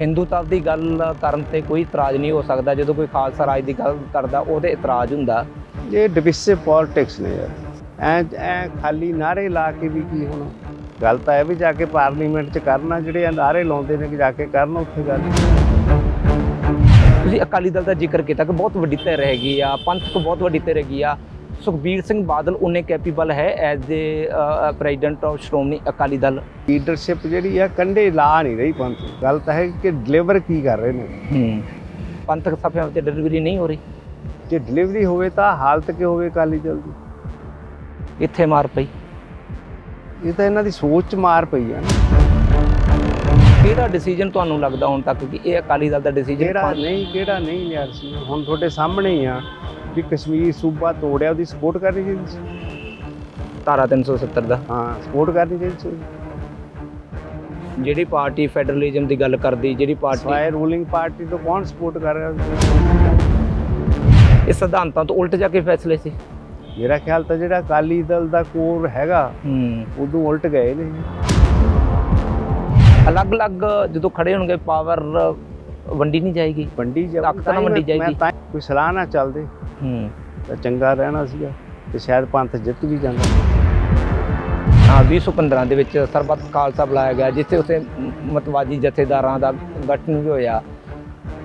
ਹਿੰਦੂਤਵ ਦੀ ਗੱਲ ਕਰਨ ਤੇ ਕੋਈ ਇਤਰਾਜ਼ ਨਹੀਂ ਹੋ ਸਕਦਾ। ਜਦੋਂ ਕੋਈ ਖਾਲਸਾ ਰਾਜ ਦੀ ਗੱਲ ਕਰਦਾ ਉਹਦੇ ਇਤਰਾਜ਼ ਹੁੰਦਾ। ਇਹ ਡਿਵਿਸਿਵ ਪੋਲਿਟਿਕਸ ਨੇ ਯਾਰ। ਐ ਐ ਖਾਲੀ ਨਾਰੇ ਲਾ ਕੇ ਵੀ ਕੀ ਹੋਣਾ। ਗੱਲ ਤਾਂ ਇਹ ਵੀ ਜਾ ਕੇ ਪਾਰਲੀਮੈਂਟ 'ਚ ਕਰਨਾ ਜਿਹੜੇ ਨਾਰੇ ਲਾਉਂਦੇ ਨੇ ਕਿ ਜਾ ਕੇ ਕਰਨ ਉੱਥੇ ਗੱਲ। ਤੁਸੀਂ ਅਕਾਲੀ ਦਲ ਦਾ ਜ਼ਿਕਰ ਕੀਤਾ ਕਿ ਬਹੁਤ ਵੱਡੀ ਧਿਰ ਹੈਗੀ ਆ ਪੰਥਕ ਬਹੁਤ ਵੱਡੀ ਧਿਰ ਹੈਗੀ ਆ। ਸੁਖਬੀਰ ਸਿੰਘ ਬਾਦਲ ਉਹਨੇ ਕੈਪੇਬਲ ਹੈ as a president of Shiromani Akali Dal. Leadership ਜਿਹੜੀ ਆ ਕੰਡੇ ਲਾ ਨਹੀਂ ਰਹੀ ਪੰਥ। ਗੱਲ ਤਾਂ ਹੈ ਕਿ ਡਿਲੀਵਰ ਕੀ ਕਰ ਰਹੇ ਨੇ। ਹੂੰ। ਪੰਥਕ ਸਭਿਆਂ ਵਿੱਚ ਡਿਲੀਵਰੀ ਨਹੀਂ ਹੋ ਰਹੀ। ਜੇ ਡਿਲੀਵਰੀ ਹੋਵੇ ਤਾਂ ਹਾਲਤ ਕੀ ਹੋਵੇ ਅਕਾਲੀ ਦਲ ਦੀ? ਇੱਥੇ ਮਾਰ ਪਈ। ਇਹ ਤਾਂ ਇਹਨਾਂ ਦੀ ਸੋਚ 'ਚ ਮਾਰ ਪਈ ਆ ਕਿਹੜਾ ਡਿਸੀਜਨ ਤੁਹਾਨੂੰ ਲੱਗਦਾ ਹੁਣ ਤੱਕ ਕਿ ਇਹ ਅਕਾਲੀ ਦਲ ਦਾ ਕਿਹੜਾ ਡਿਸੀਜਨ ਨਹੀਂ ਕਿਹੜਾ ਨਹੀਂ ਯਾਰ ਸੀ। ਹੁਣ ਤੁਹਾਡੇ ਸਾਹਮਣੇ ਹੀ ਆ। ਕਿ ਕਸ਼ਮੀਰ ਸੂਬਾ ਤੋੜਿਆ ਉਹਦੀ ਸਪੋਰਟ ਕਰਨੀ ਚਾਹੀਦੀ ਸੀ? ਧਾਰਾ 370 ਦਾ। ਹਾਂ ਸਪੋਰਟ ਕਰਨੀ ਚਾਹੀਦੀ ਸੀ ਜਿਹੜੀ ਪਾਰਟੀ ਫੈਡਰਲਿਜ਼ਮ ਦੀ ਗੱਲ ਕਰਦੀ ਜਿਹੜੀ ਪਾਰਟੀ ਸਵਾਏ ਰੂਲਿੰਗ ਪਾਰਟੀ ਤੋਂ ਕੌਣ ਸਪੋਰਟ ਕਰ ਰਿਹਾ ਇਹ ਸਿਧਾਂਤਾਂ ਤੋਂ ਉਲਟ ਜਾ ਕੇ ਫੈਸਲੇ ਸੀ। ਮੇਰਾ ਖਿਆਲ ਤਾਂ ਜਿਹੜਾ ਅਕਾਲੀ ਦਲ ਦਾ ਕੋਰ ਹੈਗਾ ਹੂੰ। ਉਦੋਂ ਉਲਟ ਗਏ ਨੇ। ਅਲੱਗ-ਅਲੱਗ ਜਦੋਂ ਖੜੇ ਹੋਣਗੇ ਪਾਵਰ ਵੰਡੀ ਨਹੀਂ ਜਾਏਗੀ। ਵੰਡੀ ਜਾ ਤਾਕਤ ਨਾਲ ਵੰਡੀ ਜਾਏਗੀ। ਕੋਈ ਸਲਾਹ ਨਾ ਚੱਲਦੇ। ਹੂੰ। ਤਾਂ ਚੰਗਾ ਰਹਿਣਾ ਸੀਗਾ ਤੇ ਸ਼ਾਇਦ ਪੰਥ ਜਿੱਤ ਵੀ ਜਾਂਦਾ। ਹਾਂ 2015 ਦੇ ਵਿੱਚ ਸਰਬੱਤ ਖਾਲਸਾ ਬੁਲਾਇਆ ਗਿਆ ਜਿੱਥੇ ਉਸੇ ਮਤਵਾਦੀ ਜਥੇਦਾਰਾਂ ਦਾ ਗਠਨ ਵੀ ਹੋਇਆ।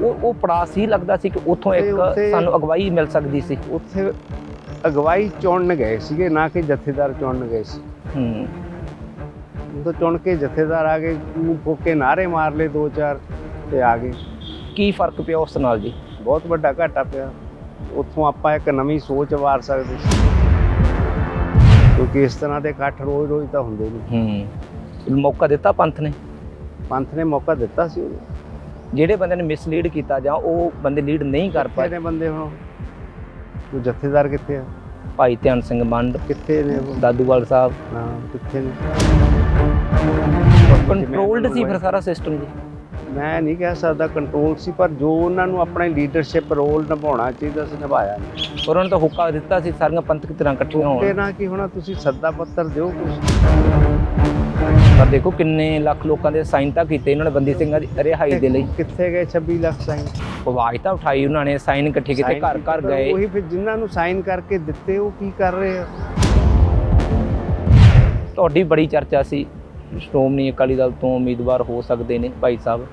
ਉਹ ਉਹ ਪੜਾ ਸੀ ਲੱਗਦਾ ਸੀ ਕਿ ਉੱਥੋਂ ਤੇ ਇੱਕ ਸਾਨੂੰ ਅਗਵਾਈ ਮਿਲ ਸਕਦੀ ਸੀ। ਉੱਥੇ ਅਗਵਾਈ ਚੁਣਨ ਗਏ ਸੀਗੇ ਨਾ ਕਿ ਜਥੇਦਾਰ ਚੁਣਨ ਗਏ ਸੀ। ਹੂੰ। ਉਦੋਂ ਚੁਣ ਕੇ ਜਥੇਦਾਰ ਆ ਗਏ ਨੂੰ ਫੋਕੇ ਨਾਰੇ ਮਾਰ ਲਏ ਦੋ ਚਾਰ ਤੇ ਆ ਗਏ। ਕੀ ਫ਼ਰਕ ਪਿਆ ਉਸ ਨਾਲ ਜੀ? ਬਹੁਤ ਵੱਡਾ ਘਾਟਾ ਪਿਆ। ਉੱਥੋਂ ਆਪਾਂ ਇੱਕ ਨਵੀਂ ਸੋਚ ਵਾਰ ਸਕਦੇ ਸੀ। ਕਿਉਂਕਿ ਇਸ ਤਰ੍ਹਾਂ ਦੇ ਇਕੱਠ ਰੋਜ਼-ਰੋਜ਼ ਤਾਂ ਹੁੰਦੇ ਨਹੀਂ। ਹੂੰ। ਮੌਕਾ ਦਿੱਤਾ ਪੰਥ ਨੇ? ਪੰਥ ਨੇ ਮੌਕਾ ਦਿੱਤਾ ਸੀ ਜਿਹੜੇ ਬੰਦੇ ਨੇ ਮਿਸਲੀਡ ਕੀਤਾ ਜਾਂ ਉਹ ਬੰਦੇ ਲੀਡ ਨਹੀਂ ਕਰ ਪਾਏ? ਨੇ ਬੰਦੇ ਹੁਣ? ਉਹ ਜਥੇਦਾਰ ਕਿੱਥੇ ਆ? ਭਾਈ ਧਿਆਨ ਸਿੰਘ ਮੰਡ ਕਿੱਥੇ ਨੇ ਦਾਦੂਵਾਲ ਸਾਹਿਬ। ਹਾਂ ਕਿੱਥੇ ਨੇ? ਕੰਟਰੋਲਡ ਸੀ ਫਿਰ ਸਾਰਾ ਸਿਸਟਮ ਜੀ। ਮੈਂ ਨਹੀਂ ਕਹਿ ਸਕਦਾ ਕੰਟਰੋਲ ਸੀ ਪਰ ਜੋ ਉਹਨਾਂ ਨੂੰ ਆਪਣਾ ਲੀਡਰਸ਼ਿਪ ਰੋਲ ਨਿਭਾਉਣਾ ਚਾਹੀਦਾ ਸੀ ਨਿਭਾਇਆ। ਨਹੀਂ ਪਰ ਉਹਨਾਂ ਨੇ ਤਾਂ ਹੁੱਕਾ ਦਿੱਤਾ ਸੀ ਸਾਰੀਆਂ ਪੰਥਕ ਧਿਰਾਂ ਇਕੱਠੀਆਂ ਤੇ ਹੋਣ ਨਾ ਕਿ ਹੁਣ ਤੁਸੀਂ ਸੱਦਾ ਪੱਤਰ ਦਿਓ ਕੁਛ। ਪਰ ਦੇਖੋ ਕਿੰਨੇ ਲੱਖ ਲੋਕਾਂ ਦੇ ਸਾਈਨ ਤਾਂ ਕੀਤੇ ਇਹਨਾਂ ਨੇ ਬੰਦੀ ਸਿੰਘਾਂ ਦੀ ਰਿਹਾਈ ਦੇ ਲਈ। ਕਿੱਥੇ ਗਏ 26 ਲੱਖ ਸਾਈਨ ਆਵਾਜ਼ ਤਾਂ ਉਠਾਈ ਉਹਨਾਂ ਨੇ ਸਾਈਨ ਇਕੱਠੇ ਕੀਤੇ ਘਰ ਘਰ ਗਏ। ਉਹੀ ਫਿਰ ਜਿਨ੍ਹਾਂ ਨੂੰ ਸਾਈਨ ਕਰਕੇ ਦਿੱਤੇ ਉਹ ਕੀ ਕਰ ਰਹੇ ਆ? ਤੁਹਾਡੀ ਬੜੀ ਚਰਚਾ ਸੀ। ਸ਼੍ਰੋਮਣੀ ਅਕਾਲੀ ਦਲ ਤੋਂ ਉਮੀਦਵਾਰ ਹੋ ਸਕਦੇ ਨੇ ਭਾਈ ਸਾਹਿਬ।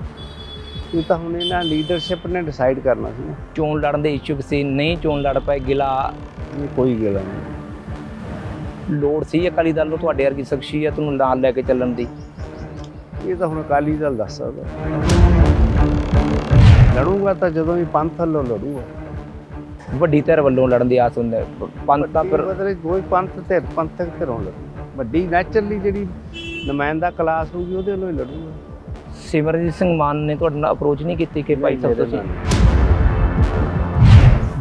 ਇਹ ਤਾਂ ਹੁਣ ਇਹਨਾਂ ਲੀਡਰਸ਼ਿਪ ਨੇ ਡਿਸਾਈਡ ਕਰਨਾ ਸੀ ਨਾ। ਚੋਣ ਲੜਨ ਦੇ ਇਛੁਕ ਸੀ ਨਹੀਂ ਚੋਣ ਲੜ ਪਏ ਗਿਲਾ ਇਹ ਕੋਈ ਗੱਲ ਨਹੀਂ। ਲੋੜ ਸੀ ਅਕਾਲੀ ਦਲ ਨੂੰ ਤੁਹਾਡੇ ਵਰਗੀ ਸ਼ਖਸੀਅਤ ਨੂੰ ਨਾਲ ਲੈ ਕੇ ਚੱਲਣ ਦੀ? ਇਹ ਤਾਂ ਹੁਣ ਅਕਾਲੀ ਦਲ ਦੱਸ ਸਕਦਾ। ਲੜੂਗਾ ਤਾਂ ਜਦੋਂ ਵੀ ਪੰਥ ਵੱਲੋਂ ਲੜੂਗਾ। ਵੱਡੀ ਧਿਰ ਵੱਲੋਂ ਲੜਨ ਦੀ ਆਸ ਹੁੰਦੀ ਹੈ। ਪੰਥ ਤਾਂ ਫਿਰ ਮਤਲਬ ਕੋਈ ਪੰਥ ਤੇ ਪੰਥਕ ਧਿਰੋਂ ਲੜੂ। ਵੱਡੀ ਨੈਚੁਰਲੀ ਜਿਹੜੀ ਨੁਮਾਇੰਦਾ ਕਲਾਸ ਹੋਊਗੀ ਉਹਦੇ ਵੱਲੋਂ ਹੀ ਲੜੂਗਾ। ਸਿਮਰਜੀਤ ਸਿੰਘ ਮਾਨ ਨੇ ਤੁਹਾਡੇ ਨਾਲ ਅਪਰੋਚ ਨਹੀਂ ਕੀਤੀ ਕਿ ਭਾਈ ਸਾਹਿਬ ਤੁਸੀਂ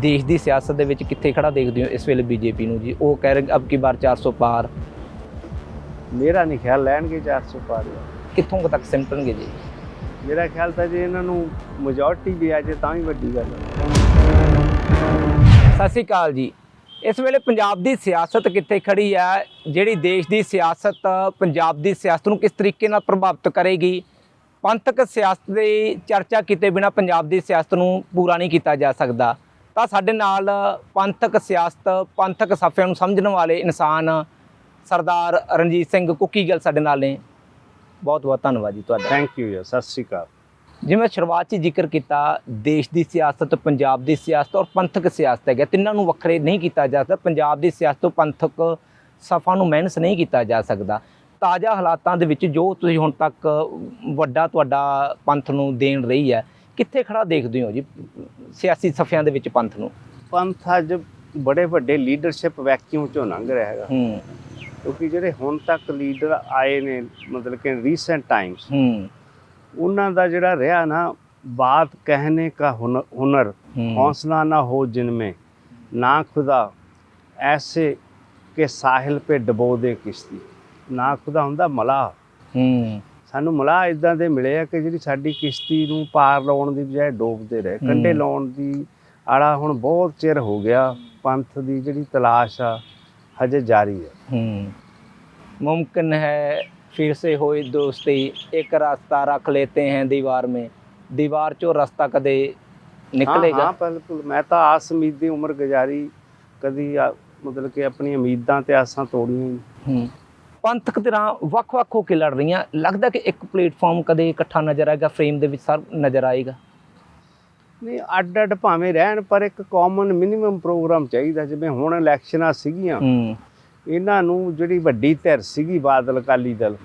ਦੇਸ਼ ਦੀ ਸਿਆਸਤ ਦੇ ਵਿੱਚ ਕਿੱਥੇ ਖੜਾ ਦੇਖਦੇ ਹੋ ਇਸ ਵੇਲੇ ਬੀਜੇਪੀ ਨੂੰ ਜੀ? ਉਹ ਕਹਿ ਰਹੇ ਅਬ ਕੀ ਬਾਰ 400 ਪਾਰ। ਮੇਰਾ ਨਹੀਂ ਖਿਆਲ ਲੈਣਗੇ 400 ਪਾਰ। ਕਿੱਥੋਂ ਤੱਕ ਸਿਮਟਣਗੇ ਜੀ? ਮੇਰਾ ਖਿਆਲ ਤਾਂ ਜੇ ਇਹਨਾਂ ਨੂੰ ਮੈਜੋਰਟੀ ਵੀ ਆ ਜੇ ਤਾਂ ਵੀ ਵੱਡੀ ਗੱਲ ਹੈ ਸਤਿ ਸ਼੍ਰੀ ਅਕਾਲ ਜੀ। ਇਸ ਵੇਲੇ ਪੰਜਾਬ ਦੀ ਸਿਆਸਤ ਕਿੱਥੇ ਖੜੀ ਹੈ? ਜਿਹੜੀ ਦੇਸ਼ ਦੀ ਸਿਆਸਤ, ਪੰਜਾਬ ਦੀ ਸਿਆਸਤ ਨੂੰ ਕਿਸ ਤਰੀਕੇ ਨਾਲ ਪ੍ਰਭਾਵਿਤ ਕਰੇਗੀ? ਪੰਥਕ ਸਿਆਸਤ ਦੀ ਚਰਚਾ ਕੀਤੇ ਬਿਨਾ ਪੰਜਾਬ ਦੀ ਸਿਆਸਤ ਨੂੰ ਪੂਰਾ ਨਹੀਂ ਕੀਤਾ ਜਾ ਸਕਦਾ। ਤਾਂ ਸਾਡੇ ਨਾਲ ਪੰਥਕ ਸਿਆਸਤ, ਪੰਥਕ ਸਫ਼ਿਆਂ ਨੂੰ ਸਮਝਣ ਵਾਲੇ ਇਨਸਾਨ ਸਰਦਾਰ ਰਣਜੀਤ ਸਿੰਘ ਕੁੱਕੀ ਗੱਲ ਸਾਡੇ ਨਾਲ ਨੇ। ਬਹੁਤ ਬਹੁਤ ਧੰਨਵਾਦ ਜੀ ਤੁਹਾਡਾ। ਥੈਂਕ ਯੂ ਯਾਰ ਸਤਿ ਸ੍ਰੀ ਅਕਾਲ। ਜਿਵੇਂ ਸ਼ੁਰੂਆਤ 'ਚ ਜ਼ਿਕਰ ਕੀਤਾ ਦੇਸ਼ ਦੀ ਸਿਆਸਤ ਪੰਜਾਬ ਦੀ ਸਿਆਸਤ ਔਰ ਪੰਥਕ ਸਿਆਸਤ ਹੈਗਾ ਤਿੰਨਾਂ ਨੂੰ ਵੱਖਰੇ ਨਹੀਂ ਕੀਤਾ ਜਾ ਸਕਦਾ। ਪੰਜਾਬ ਦੀ ਸਿਆਸਤ ਤੋਂ ਪੰਥਕ ਸਫਾ ਨੂੰ ਮਾਈਨਸ ਨਹੀਂ ਕੀਤਾ ਜਾ ਸਕਦਾ। ਤਾਜ਼ਾ ਹਾਲਾਤਾਂ ਦੇ ਵਿੱਚ ਜੋ ਤੁਸੀਂ ਹੁਣ ਤੱਕ ਵੱਡਾ ਤੁਹਾਡਾ ਪੰਥ ਨੂੰ ਦੇਣ ਰਹੀ ਹੈ ਕਿੱਥੇ ਖੜਾ ਦੇਖਦੇ ਹੋ ਜੀ? ਸਿਆਸੀ ਸਫਿਆਂ ਦੇ ਵਿੱਚ ਪੰਥ ਨੂੰ। ਪੰਥ ਅੱਜ ਬੜੇ ਵੱਡੇ ਲੀਡਰਸ਼ਿਪ ਵੈਕਿਊਮ ਚੋਂ ਲੰਘ ਰਿਹਾ ਹੈਗਾ। ਹੂੰ। ਕਿਉਂਕਿ ਜਿਹੜੇ ਹੁਣ ਤੱਕ ਲੀਡਰ ਆਏ ਨੇ ਮਤਲਬ ਕਿ ਰੀਸੈਂਟ ਟਾਈਮਸ ਹੂੰ। ਉਹਨਾਂ ਦਾ ਜਿਹੜਾ ਰਿਹਾ ਨਾ ਬਾਤ ਕਹਿਣੇ ਦਾ ਹੁਨਰ ਹੌਸਲਾ ਨਾ ਹੋ ਜਿਨਮੇ ਨਾ ਖੁਦਾ ਐਸੇ ਕਿ ਸਾਹਿਲ 'ਤੇ ਡਬੋ ਦੇ ਕਿਸ਼ਤੀ। ਨਾ ਖੁਦਾ ਹੁੰਦਾ ਮਲਾ। ਸਾਨੂੰ ਮਲਾ ਇਦਾਂ ਦੇ ਮਿਲੇ ਆ ਕਿ ਜਿਹੜੀ ਸਾਡੀ ਕਿਸ਼ਤੀ ਨੂੰ ਪਾਰ ਲਾਉਣ ਦੀ ਬਜਾਏ ਡੋਬਦੇ ਰਹੇ। ਕੰਡੇ ਲਾਉਣ ਦੀ ਆੜਾ ਹੁਣ ਬਹੁਤ ਚਿਰ ਹੋ ਗਿਆ ਪੰਥ ਦੀ ਜਿਹੜੀ ਤਲਾਸ਼ ਆ ਹਜੇ ਜਾਰੀ ਹੈ ਹੂੰ। ਮੁਮਕਿਨ ਹੈ फिर से हो दोस्ती एक रास्ता रख लेते हैं दीवार में ਦੀਵਾਰ ਚੋਂ ਰਸਤਾ ਕਦੇ ਨਿਕਲੇਗਾ ਹਾਂ ਹਾਂ ਬਿਲਕੁਲ ਮੈਂ ਤਾਂ ਆਸ ਉਮੀਦ ਦੀ ਉਮਰ ਗੁਜ਼ਾਰੀ ਕਦੀ ਆ- ਮਤਲਬ ਕਿ ਆਪਣੀ ਉਮੀਦਾਂ ਤੇ ਆਸਾਂ ਤੋੜੀਆਂ ਹੀ ਨਹੀਂ। ਹੂੰ ਪੰਥਕ ਧਿਰਾਂ ਵੱਖ-ਵੱਖ ਹੋ ਕੇ ਲੜ ਰਹੀਆਂ ਲੱਗਦਾ ਕਿ ਇੱਕ ਪਲੇਟਫਾਰਮ ਕਦੇ ਇਕੱਠਾ ਨਜ਼ਰ ਆਏਗਾ ਫਰੇਮ ਦੇ ਵਿੱਚ ਸਰ ਨਜ਼ਰ ਆਏਗਾ ਨਹੀਂ ਅੱਡ ਅੱਡ ਭਾਵੇਂ ਰਹਿਣ ਪਰ ਇੱਕ ਕਾਮਨ ਮਿਨੀਮਮ ਪ੍ਰੋਗਰਾਮ ਚਾਹੀਦਾ ਜਿਵੇਂ ਹੁਣ ਇਲੈਕਸ਼ਨਾਂ ਸੀਗੀਆਂ ਹੂੰ ਇਹਨਾਂ ਨੂੰ ਜਿਹੜੀ ਵੱਡੀ ਧਿਰ ਸੀਗੀ ਬਾਦਲ ਅਕਾਲੀ ਦਲ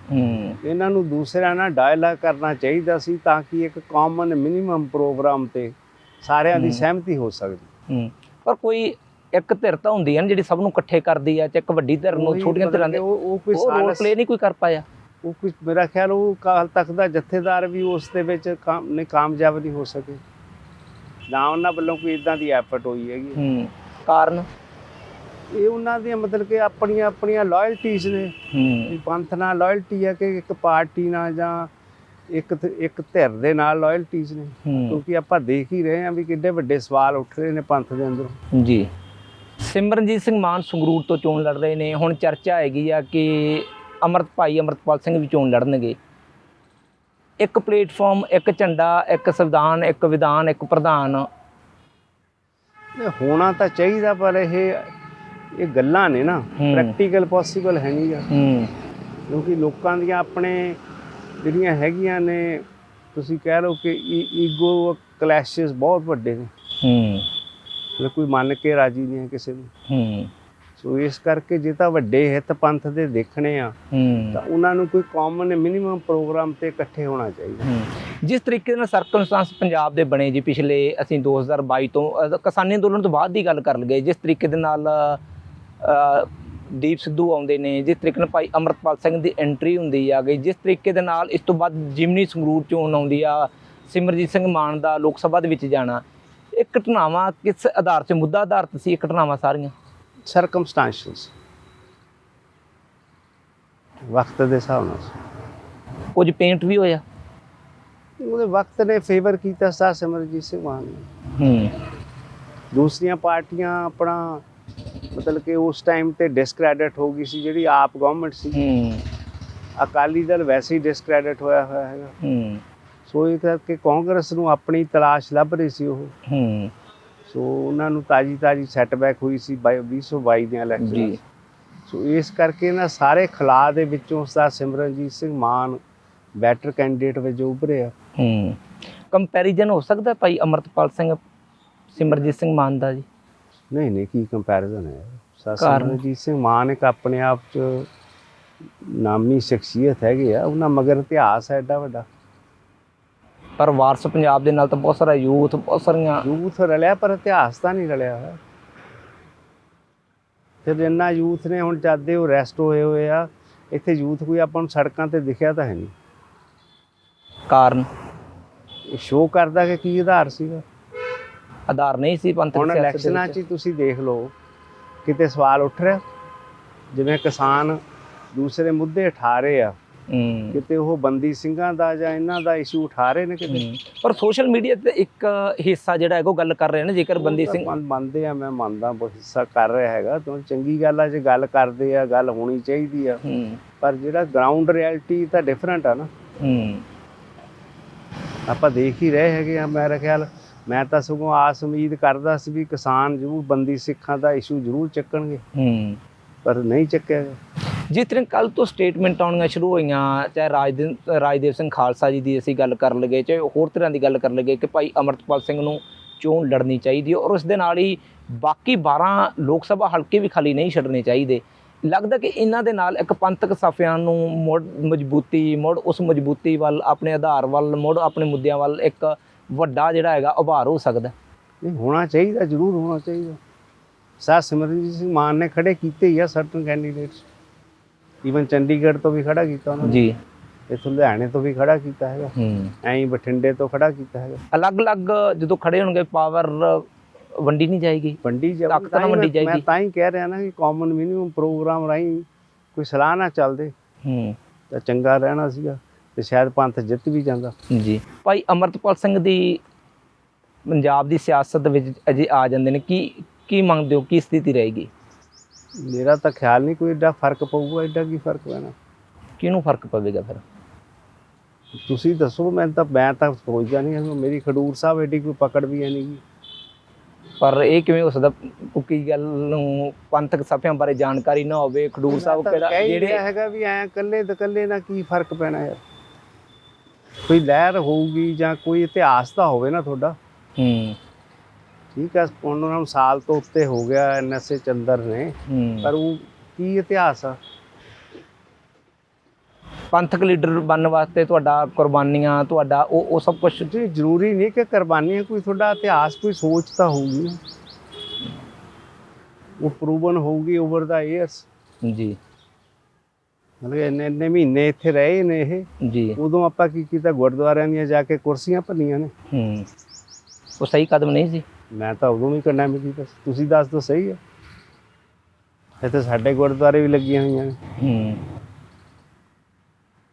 ਇਹਨਾਂ ਨੂੰ ਦੂਸਰਿਆਂ ਨਾਲ ਡਾਇਲਾਗ ਕਰਨਾ ਚਾਹੀਦਾ ਸੀ ਤਾਂ ਕਿ ਇੱਕ ਕਾਮਨ ਮਿਨੀਮਮ ਪ੍ਰੋਗਰਾਮ ਤੇ ਸਾਰਿਆਂ ਦੀ। ਸਹਿਮਤੀ ਹੋ ਸਕਦੀ। ਪਰ ਕੋਈ ਇੱਕ ਧਿਰ ਤਾਂ ਹੁੰਦੀ ਹੈ ਨਾ ਜਿਹੜੀ ਸਭ ਨੂੰ ਇਕੱਠੇ ਕਰਦੀ ਹੈ ਤੇ ਇੱਕ ਵੱਡੀ ਧਿਰ ਨੂੰ ਛੋਟੀਆਂ ਧਿਰਾਂ ਦੇ ਉਹ ਉਹ ਕੋਈ ਰੋਲ ਪਲੇ ਨਹੀਂ ਕੋਈ ਕਰ ਪਾਇਆ। ਉਹ ਕੁਝ ਮੇਰਾ ਖਿਆਲ ਉਹ ਕਾਲ ਤੱਕ ਦਾ ਜਥੇਦਾਰ ਵੀ ਉਸ ਦੇ ਵਿੱਚ ਕਾਮ ਨਹੀਂ ਕਾਮਯਾਬ ਨਹੀਂ ਹੋ ਸਕੇ। ਨਾ ਉਹਨਾਂ ਵੱਲੋਂ ਕੋਈ ਇਦਾਂ ਦੀ ਐਫਰਟ ਹੋਈ ਹੈਗੀ। ਹੂੰ। ਕਾਰਨ? ਇਹ ਉਹਨਾਂ ਦੀਆਂ ਮਤਲਬ ਕਿ ਆਪਣੀਆਂ ਆਪਣੀਆਂ ਲਾਇਲਟੀਜ਼ ਨੇ। ਹੂੰ। ਵੀ ਪੰਥ ਨਾਲ ਲਾਇਲਟੀ ਹੈ ਕਿ ਇੱਕ ਪਾਰਟੀ ਨਾਲ ਜਾਂ ਇੱਕ ਇੱਕ ਧਿਰ ਦੇ ਨਾਲ ਲਾਇਲਟੀਜ਼ ਨੇ। ਕਿਉਂਕਿ ਆਪਾਂ ਦੇਖ ਹੀ ਰਹੇ ਹਾਂ ਵੀ ਕਿੰਨੇ ਵੱਡੇ ਸਵਾਲ ਉੱਠ ਰਹੇ ਨੇ ਪੰਥ ਦੇ ਅੰਦਰ। ਜੀ। ਸਿਮਰਨਜੀਤ ਸਿੰਘ ਮਾਨ ਸੰਗਰੂਰ ਤੋਂ ਚੋਣ ਲੜ ਰਹੇ ਨੇ। ਹੁਣ ਚਰਚਾ ਹੈਗੀ ਆ ਕਿ ਅਮਰਤ ਭਾਈ ਅਮਰਤਪਾਲ ਸਿੰਘ ਵੀ ਚੋਣ ਲੜਨਗੇ। ਇੱਕ ਪਲੇਟਫਾਰਮ ਇੱਕ ਝੰਡਾ ਇੱਕ ਸੰਵਿਧਾਨ ਇੱਕ ਵਿਧਾਨ ਇੱਕ ਪ੍ਰਧਾਨ। ਹੋਣਾ ਤਾਂ ਚਾਹੀਦਾ ਪਰ ਇਹ ਇਹ ਗੱਲਾਂ ਨੇ ਨਾ। ਪ੍ਰੈਕਟੀਕਲ ਪੋਸੀਬਲ ਹੈ ਨਹੀਂਗਾ ਹੂੰ। ਕਿਉਂਕਿ ਲੋਕਾਂ ਦੀਆਂ ਆਪਣੇ ਜਿਹੜੀਆਂ ਹੈਗੀਆਂ ਨੇ ਤੁਸੀਂ ਕਹਿ ਲਓ ਕਿ ਈਗੋ ਕਲੈਸ਼ਸ ਬਹੁਤ ਵੱਡੇ ਨੇ। ਹੂੰ। ਮਤਲਬ ਕੋਈ ਮੰਨ ਕੇ ਰਾਜੀ ਨਹੀਂ ਹੈ ਕਿਸੇ ਨੂੰ। ਹੂੰ। ਸੋ ਇਸ ਕਰਕੇ ਜੇ ਤਾਂ ਵੱਡੇ ਹਿੱਤ ਪੰਥ ਦੇ ਦੇਖਣੇ ਆ ਤਾਂ ਉਹਨਾਂ ਨੂੰ ਕੋਈ ਕਾਮਨ ਮਿਨੀਮਮ ਪ੍ਰੋਗਰਾਮ ਤੇ ਇਕੱਠੇ ਹੋਣਾ ਚਾਹੀਦਾ। ਹੂੰ। ਜਿਸ ਤਰੀਕੇ ਨਾਲ ਸਰਕਮਸਟੈਂਸ ਪੰਜਾਬ ਦੇ ਬਣੇ ਜੀ ਪਿਛਲੇ ਅਸੀਂ 2022 ਤੋਂ ਕਿਸਾਨੀ ਅੰਦੋਲਨ ਤੋਂ ਬਾਅਦ ਦੀ ਗੱਲ ਕਰ ਲਈਏ ਜਿਸ ਤਰੀਕੇ ਦੇ ਨਾਲ ਦੀਪ ਸਿੱਧੂ ਆਉਂਦੇ ਨੇ ਜਿਸ ਤਰੀਕੇ ਨਾਲ ਭਾਈ ਅਮਰਤਪਾਲ ਸਿੰਘ ਦੀ ਐਂਟਰੀ ਹੁੰਦੀ ਆ ਗਈ ਜਿਸ ਤਰੀਕੇ ਦੇ ਨਾਲ ਇਸ ਤੋਂ ਬਾਅਦ ਜਿਮਨੀ ਸੰਗਰੂਰ ਚੋਣ ਆਉਂਦੀ ਆ ਸਿਮਰਜੀਤ ਸਿੰਘ ਮਾਨ ਦਾ ਲੋਕ ਸਭਾ ਦੇ ਵਿੱਚ ਜਾਣਾ। ਇਹ ਘਟਨਾਵਾਂ ਕਿਸ ਆਧਾਰ ਤੇ ਮੁੱਦਾ ਆਧਾਰਿਤ ਸੀ ਇਹ ਘਟਨਾਵਾਂ ਸਾਰੀਆਂ? ਸਰਕਮਸਟੈਂਸ਼ੀਅਲਸ ਵਕਤ ਦੇ ਹਿਸਾਬ ਨਾਲ ਕੁਝ ਪੇਂਟ ਵੀ ਹੋਇਆ? ਉਹਦੇ ਵਕਤ ਨੇ ਫੇਵਰ ਕੀਤਾ ਸਾ ਸਿਮਰਜੀਤ ਸਿੰਘ ਮਾਨ ਨੇ। ਹੂੰ। ਦੂਸਰੀਆਂ ਪਾਰਟੀਆਂ ਆਪਣਾ ਮਤਲਬ ਕਿ ਉਸ ਟਾਈਮ ਤੇ ਡਿਸਕ੍ਰੈਡਿਟ ਹੋ ਗਈ ਸੀ ਜਿਹੜੀ ਆਪ ਗਵਰਨਮੈਂਟ ਸੀ। ਹੂੰ। ਅਕਾਲੀ ਦਲ ਵੈਸੇ ਹੀ ਡਿਸਕ੍ਰੈਡਿਟ ਹੋਇਆ ਹੋਇਆ ਹੈਗਾ। ਹੂੰ। ਸੋ ਇਹ ਕਰਕੇ ਕਾਂਗਰਸ ਨੂੰ ਆਪਣੀ ਤਲਾਸ਼ ਲੱਭ ਰਹੀ ਸੀ ਉਹ। ਹੂੰ। ਸੋ ਉਹਨਾਂ ਨੂੰ ਤਾਜੀ ਤਾਜੀ ਸੈਟਬੈਕ ਹੋਈ ਸੀ ਬਾਈ 2022 ਦੀਆਂ ਇਲੈਕਸ਼ਨਾਂ ਜੀ। ਸੋ ਇਸ ਕਰਕੇ ਨਾ ਸਾਰੇ ਖਲਾ ਦੇ ਵਿੱਚੋਂ ਉਸਦਾ ਸਿਮਰਨਜੀਤ ਸਿੰਘ ਮਾਨ ਬੈਟਰ ਕੈਂਡੀਡੇਟ ਵਜੋਂ ਉੱਭਰਿਆ ਹੂੰ। ਕੰਪੈਰੀਜ਼ਨ ਹੋ ਸਕਦਾ ਭਾਈ ਅਮਰਤਪਾਲ ਸਿੰਘ ਸਿਮਰਜੀਤ ਸਿੰਘ ਮਾਨ ਦਾ ਜੀ? ਨਹੀਂ ਨਹੀਂ ਕੀ ਕੰਪੈਰੀਜ਼ਨ ਹੈ? ਸਾ ਕਾਰਨ? ਸਿਮਰਨਜੀਤ ਸਿੰਘ ਮਾਨ ਇੱਕ ਆਪਣੇ ਆਪ ਚ ਨਾਮੀ ਸ਼ਖਸੀਅਤ ਹੈਗੇ ਆ ਉਹਨਾਂ ਮਗਰ ਇਤਿਹਾਸ ਹੈ ਐਡਾ ਵੱਡਾ। ਪਰ ਵਾਰਸ ਪੰਜਾਬ ਦੇ ਨਾਲ ਤਾਂ ਬਹੁਤ ਸਾਰਾ ਯੂਥ ਬਹੁਤ ਸਾਰੀਆਂ ਯੂਥ ਰਲਿਆ ਪਰ ਇਤਿਹਾਸ ਤਾਂ ਨਹੀਂ ਰਲਿਆ ਹੋਇਆ। ਫਿਰ ਇੰਨਾ ਯੂਥ ਨੇ ਹੁਣ ਜਦ ਦੇ ਉਹ ਰੈਸਟ ਹੋਏ ਹੋਏ ਆ ਇੱਥੇ ਯੂਥ ਕੋਈ ਆਪਾਂ ਨੂੰ ਸੜਕਾਂ ਤੇ ਦਿਖਿਆ ਤਾਂ ਹੈ ਨਹੀਂ। ਕਾਰਨ? ਸ਼ੋਅ ਕਰਦਾ ਕਿ ਕੀ ਆਧਾਰ ਸੀਗਾ? ਆਧਾਰ ਨਹੀਂ ਸੀ ਪੰਥਕ ਹੁਣ ਇਲੈਕਸ਼ਨਾਂ 'ਚ ਤੁਸੀਂ ਦੇਖ ਲਓ ਕਿਤੇ ਸਵਾਲ ਉੱਠ ਰਿਹਾ। ਜਿਵੇਂ ਕਿਸਾਨ ਦੂਸਰੇ ਮੁੱਦੇ ਉਠਾ ਰਹੇ ਆ ਕਿਤੇ ਉਹ ਬੰਦੀ ਸਿੰਘਾਂ ਦਾ ਜਾਂ ਇਹਨਾਂ ਦਾ ਇਸ਼ੂ ਉਠਾ ਰਹੇ ਨੇ ਕਿਤੇ। ਪਰ ਸੋਸ਼ਲ ਮੀਡੀਆ ਤੇ ਇੱਕ ਹਿੱਸਾ ਜਿਹੜਾ ਹੈਗਾ ਉਹ ਗੱਲ ਕਰ ਰਿਹਾ ਨਾ ਜੇਕਰ ਬੰਦੀ ਉਹ ਸਿੰਘ ਮੰਨ- ਮੰਨਦੇ ਆ ਮੈਂ ਮੰਨਦਾ ਬਹੁਤ ਹਿੱਸਾ ਕਰ ਰਿਹਾ ਹੈਗਾ। ਤਾਂ ਚੰਗੀ ਗੱਲ ਆ ਜੇ ਗੱਲ ਕਰਦੇ ਆ ਗੱਲ ਹੋਣੀ ਚਾਹੀਦੀ ਆ। ਪਰ ਜਿਹੜਾ ਗਰਾਊਂਡ ਰਿਐਲਿਟੀ ਤਾਂ ਡਿਫਰੈਂਟ ਆ ਨਾ। ਆਪਾਂ ਦੇਖ ਹੀ ਰਹੇ ਹੈਗੇ ਆ ਮੇਰਾ ਖਿਆਲ। ਮੈਂ ਤਾਂ ਸਗੋਂ ਆਸ ਉਮੀਦ ਕਰਦਾ ਸੀ ਵੀ ਕਿਸਾਨ ਜ਼ਰੂਰ ਬੰਦੀ ਸਿੱਖਾਂ ਦਾ ਇਸ਼ੂ ਜ਼ਰੂਰ ਚੱਕਣਗੇ। ਹੂੰ। ਪਰ ਨਹੀਂ ਚੱਕਿਆ ਗਿਆ। ਜਿਸ ਤਰ੍ਹਾਂ ਕੱਲ ਤੋਂ ਸਟੇਟਮੈਂਟ ਆਉਣੀਆਂ ਸ਼ੁਰੂ ਹੋਈਆਂ ਚਾਹੇ ਰਾਜਦੇਵ ਰਾਜਦੇਵ ਸਿੰਘ ਖਾਲਸਾ ਜੀ ਦੀ ਅਸੀਂ ਗੱਲ ਕਰ ਲਗੇ ਚਾਹੇ ਹੋਰ ਤਰ੍ਹਾਂ ਦੀ ਗੱਲ ਕਰ ਲਗੇ ਕਿ ਭਾਈ ਅਮਰਤਪਾਲ ਸਿੰਘ ਨੂੰ ਚੋਣ ਲੜਨੀ ਚਾਹੀਦੀ ਹੈ ਔਰ ਉਸ ਦੇ ਨਾਲ ਹੀ ਬਾਕੀ 12 ਲੋਕ ਸਭਾ ਹਲਕੇ ਵੀ ਖਾਲੀ ਨਹੀਂ ਛੱਡਣੇ ਚਾਹੀਦੇ। ਲੱਗਦਾ ਕਿ ਇਹਨਾਂ ਦੇ ਨਾਲ ਇੱਕ ਪੰਥਕ ਸਾਫਿਆਂ ਨੂੰ ਮੁੜ ਮਜ਼ਬੂਤੀ ਮੁੜ ਉਸ ਮਜ਼ਬੂਤੀ ਵੱਲ ਆਪਣੇ ਆਧਾਰ ਵੱਲ ਮੁੜ ਆਪਣੇ ਮੁੱਦਿਆਂ ਵੱਲ ਇੱਕ ਵੱਡਾ ਜਿਹੜਾ ਹੈਗਾ ਉਭਾਰ ਹੋ ਸਕਦਾ। ਨਹੀਂ ਹੋਣਾ ਚਾਹੀਦਾ ਜ਼ਰੂਰ ਹੋਣਾ ਚਾਹੀਦਾ। ਸਾ ਸਿਮਰਨਜੀਤ ਸਿੰਘ ਮਾਨ ਨੇ ਖੜੇ ਕੀਤੇ ਹੀ ਆ ਸਰਟਨ ਕੈਂਡੀਡੇਟਸ ਈਵਨ ਚੰਡੀਗੜ੍ਹ ਤੋਂ ਵੀ ਖੜਾ ਕੀਤਾ ਉਹਨਾਂ ਨੇ। ਜੀ। ਇੱਥੋਂ ਲੁਧਿਆਣੇ ਤੋਂ ਵੀ ਖੜਾ ਕੀਤਾ ਹੈਗਾ। ਹੂੰ। ਐਂ ਬਠਿੰਡੇ ਤੋਂ ਖੜਾ ਕੀਤਾ ਹੈਗਾ। ਅਲੱਗ-ਅਲੱਗ ਜਦੋਂ ਖੜੇ ਹੋਣਗੇ ਪਾਵਰ ਵੰਡੀ ਨਹੀਂ ਜਾਏਗੀ। ਵੰਡੀ ਤਾਂ ਵੰਡੀ ਮੈਂ- ਮੈਂ ਜਾਏਗੀ। ਤਾਂ ਹੀ ਕਹਿ ਰਿਹਾ ਨਾ ਕਿ ਕਾਮਨ ਮਿਨੀਮਮ ਪ੍ਰੋਗਰਾਮ ਰਾਹੀਂ ਕੋਈ ਸਲਾਹ ਨਾ ਚੱਲਦੇ ਹੂੰ। ਤਾਂ ਚੰਗਾ ਰਹਿਣਾ ਸੀਗਾ। ਤੇ ਸ਼ਾਇਦ ਪੰਥ ਜਿੱਤ ਵੀ ਜਾਂਦਾ। ਜੀ। ਭਾਈ ਅਮਰਤਪਾਲ ਸਿੰਘ ਦੀ ਪੰਜਾਬ ਦੀ ਸਿਆਸਤ ਵਿੱਚ ਅਜੇ ਆ ਜਾਂਦੇ ਨੇ। ਕੀ ਕੀ ਮੰਗਦੇ ਹੋ? ਕੀ ਸਥਿਤੀ ਰਹੇਗੀ? ਮੇਰਾ ਤਾਂ ਖਿਆਲ ਨਹੀਂ ਕੋਈ ਏਡਾ ਫ਼ਰਕ ਪਊਗਾ ਏਡਾ ਕੀ ਫ਼ਰਕ ਪੈਣਾ। ਕਿਹਨੂੰ ਫ਼ਰਕ ਪਵੇਗਾ ਫਿਰ? ਤੁਸੀਂ ਦੱਸੋ ਮੈਂ ਤਾਂ ਮੈਂ ਤਾਂ ਸੋਚਦਾ ਨਹੀਂ ਹਾਂ ਮੇਰੀ ਖਡੂਰ ਸਾਹਿਬ ਐਡੀ ਕੋਈ ਪਕੜ ਵੀ ਹੈ ਨਹੀਂ ਪਰ ਇਹ ਕਿਵੇਂ ਹੋ ਸਕਦਾ? ਕੁੱਕੀ ਗੱਲ ਨੂੰ ਪੰਥਕ ਸਫ਼ਿਆਂ ਬਾਰੇ ਜਾਣਕਾਰੀ ਨਾ ਹੋਵੇ। ਖਡੂਰ ਸਾਹਿਬ ਕਿਹੜਾ ਜਿਹੜੇ ਹੈਗਾ ਵੀ ਐ ਇਕੱਲੇ ਦਕੱਲੇ ਨਾਲ ਕੀ ਫ਼ਰਕ ਪੈਣਾ ਯਾਰ ਕੋਈ ਲਹਿਰ ਹੋਊਗੀ ਜਾਂ ਕੋਈ ਇਤਿਹਾਸ ਤਾਂ ਹੋਵੇ ਨਾ ਤੁਹਾਡਾ? ਹੂੰ। ਠੀਕ ਹੈ ਉਹਨਾਂ ਨੂੰ ਸਾਲ ਤੋਂ ਉੱਤੇ ਹੋ ਗਿਆ ਐਨਐਸਏ ਚੰਦਰ ਨੇ। ਪਰ ਉਹ ਕੀ ਇਤਿਹਾਸ ਆ? ਪੰਥਕ ਲੀਡਰ ਬਣਨ ਵਾਸਤੇ ਤੁਹਾਡਾ ਕੁਰਬਾਨੀਆਂ ਤੁਹਾਡਾ ਉਹ ਉਹ ਸਭ ਕੁਝ ਜੀ ਜ਼ਰੂਰੀ ਨਹੀਂ ਕਿ ਕੁਰਬਾਨੀਆਂ ਕੋਈ ਤੁਹਾਡਾ ਇਤਿਹਾਸ ਕੋਈ ਸੋਚ ਤਾਂ ਹੋਊਗੀ ਉਹ ਪ੍ਰੂਵਨ ਹੋਊਗੀ ਓਵਰ ਦਾ ਇਅਰਸ ਜੀ। ਮਤਲਬ ਇੰਨੇ ਇੰਨੇ ਮਹੀਨੇ ਇੱਥੇ ਰਹੇ ਨੇ ਇਹ। ਜੀ। ਉਦੋਂ ਆਪਾਂ ਕੀ ਕੀਤਾ? ਗੁਰਦੁਆਰਿਆਂ ਦੀਆਂ ਜਾ ਕੇ ਕੁਰਸੀਆਂ ਭੰਨੀਆਂ ਨੇ। ਹੂੰ। ਉਹ ਸਹੀ ਕਦਮ ਨਹੀਂ ਸੀ? ਮੈਂ ਤਾਂ ਉਦੋਂ ਵੀ ਕਰਨਾ ਬਸ ਤੁਸੀਂ ਦੱਸ ਦੋ ਸਹੀ ਹੈ ਇੱਥੇ ਸਾਡੇ ਗੁਰਦੁਆਰੇ ਵੀ ਲੱਗੀਆਂ ਹੋਈਆਂ ਨੇ। ਹੂੰ।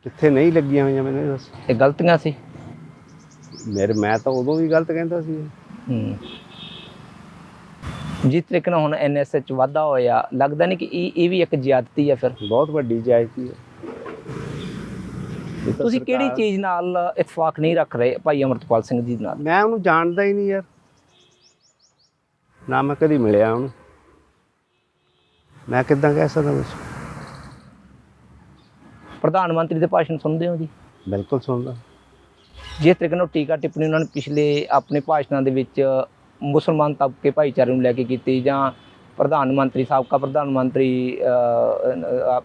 ਕਿੱਥੇ ਨਹੀਂ ਲੱਗੀਆਂ ਹੋਈਆਂ ਮੈਨੂੰ ਦੱਸ। ਇਹ ਗਲਤੀਆਂ ਸੀ? ਮੇਰੇ ਮੈਂ ਤਾਂ ਉਦੋਂ ਵੀ ਗਲਤ ਕਹਿੰਦਾ ਸੀ। ਹੂੰ। ਜਿਸ ਤਰੀਕੇ ਨਾਲ ਹੁਣ ਐਨਐਸਏ ਚ ਵਾਧਾ ਹੋਇਆ ਲੱਗਦਾ ਨਹੀਂ ਕਿ ਇਹ ਇਹ ਵੀ ਇੱਕ ਜ਼ਿਆਦਤੀ ਹੈ ਫਿਰ। ਬਹੁਤ ਵੱਡੀ ਜਾਇਜ਼ੀ ਹੈ। ਤੁਸੀਂ ਕਿਹੜੀ ਚੀਜ਼ ਨਾਲ ਇਤਫਾਕ ਨਹੀਂ ਰੱਖ ਰਹੇ ਭਾਈ ਅਮਰਤਪਾਲ ਸਿੰਘ ਜੀ ਨਾਲ? ਮੈਂ ਉਹਨੂੰ ਜਾਣਦਾ ਹੀ ਨਹੀਂ ਯਾਰ। ਨਾ ਮੈਂ ਕਦੀ ਮਿਲਿਆ ਉਹਨੂੰ। ਮੈਂ ਕਿੱਦਾਂ ਕਹਿ ਸਕਦਾ ਉਸ ਪ੍ਰਧਾਨ ਮੰਤਰੀ ਦੇ ਭਾਸ਼ਣ ਸੁਣਦੇ ਹੋ ਜੀ? ਬਿਲਕੁਲ ਸੁਣਦਾ। ਜਿਸ ਤਰੀਕੇ ਨਾਲ ਟੀਕਾ ਟਿੱਪਣੀ ਉਹਨਾਂ ਨੇ ਪਿਛਲੇ ਆਪਣੇ ਭਾਸ਼ਣਾਂ ਦੇ ਵਿੱਚ ਮੁਸਲਮਾਨ ਤਬਕੇ ਭਾਈਚਾਰੇ ਨੂੰ ਲੈ ਕੇ ਕੀਤੀ ਜਾਂ ਪ੍ਰਧਾਨ ਮੰਤਰੀ ਸਾਬਕਾ ਪ੍ਰਧਾਨ ਮੰਤਰੀ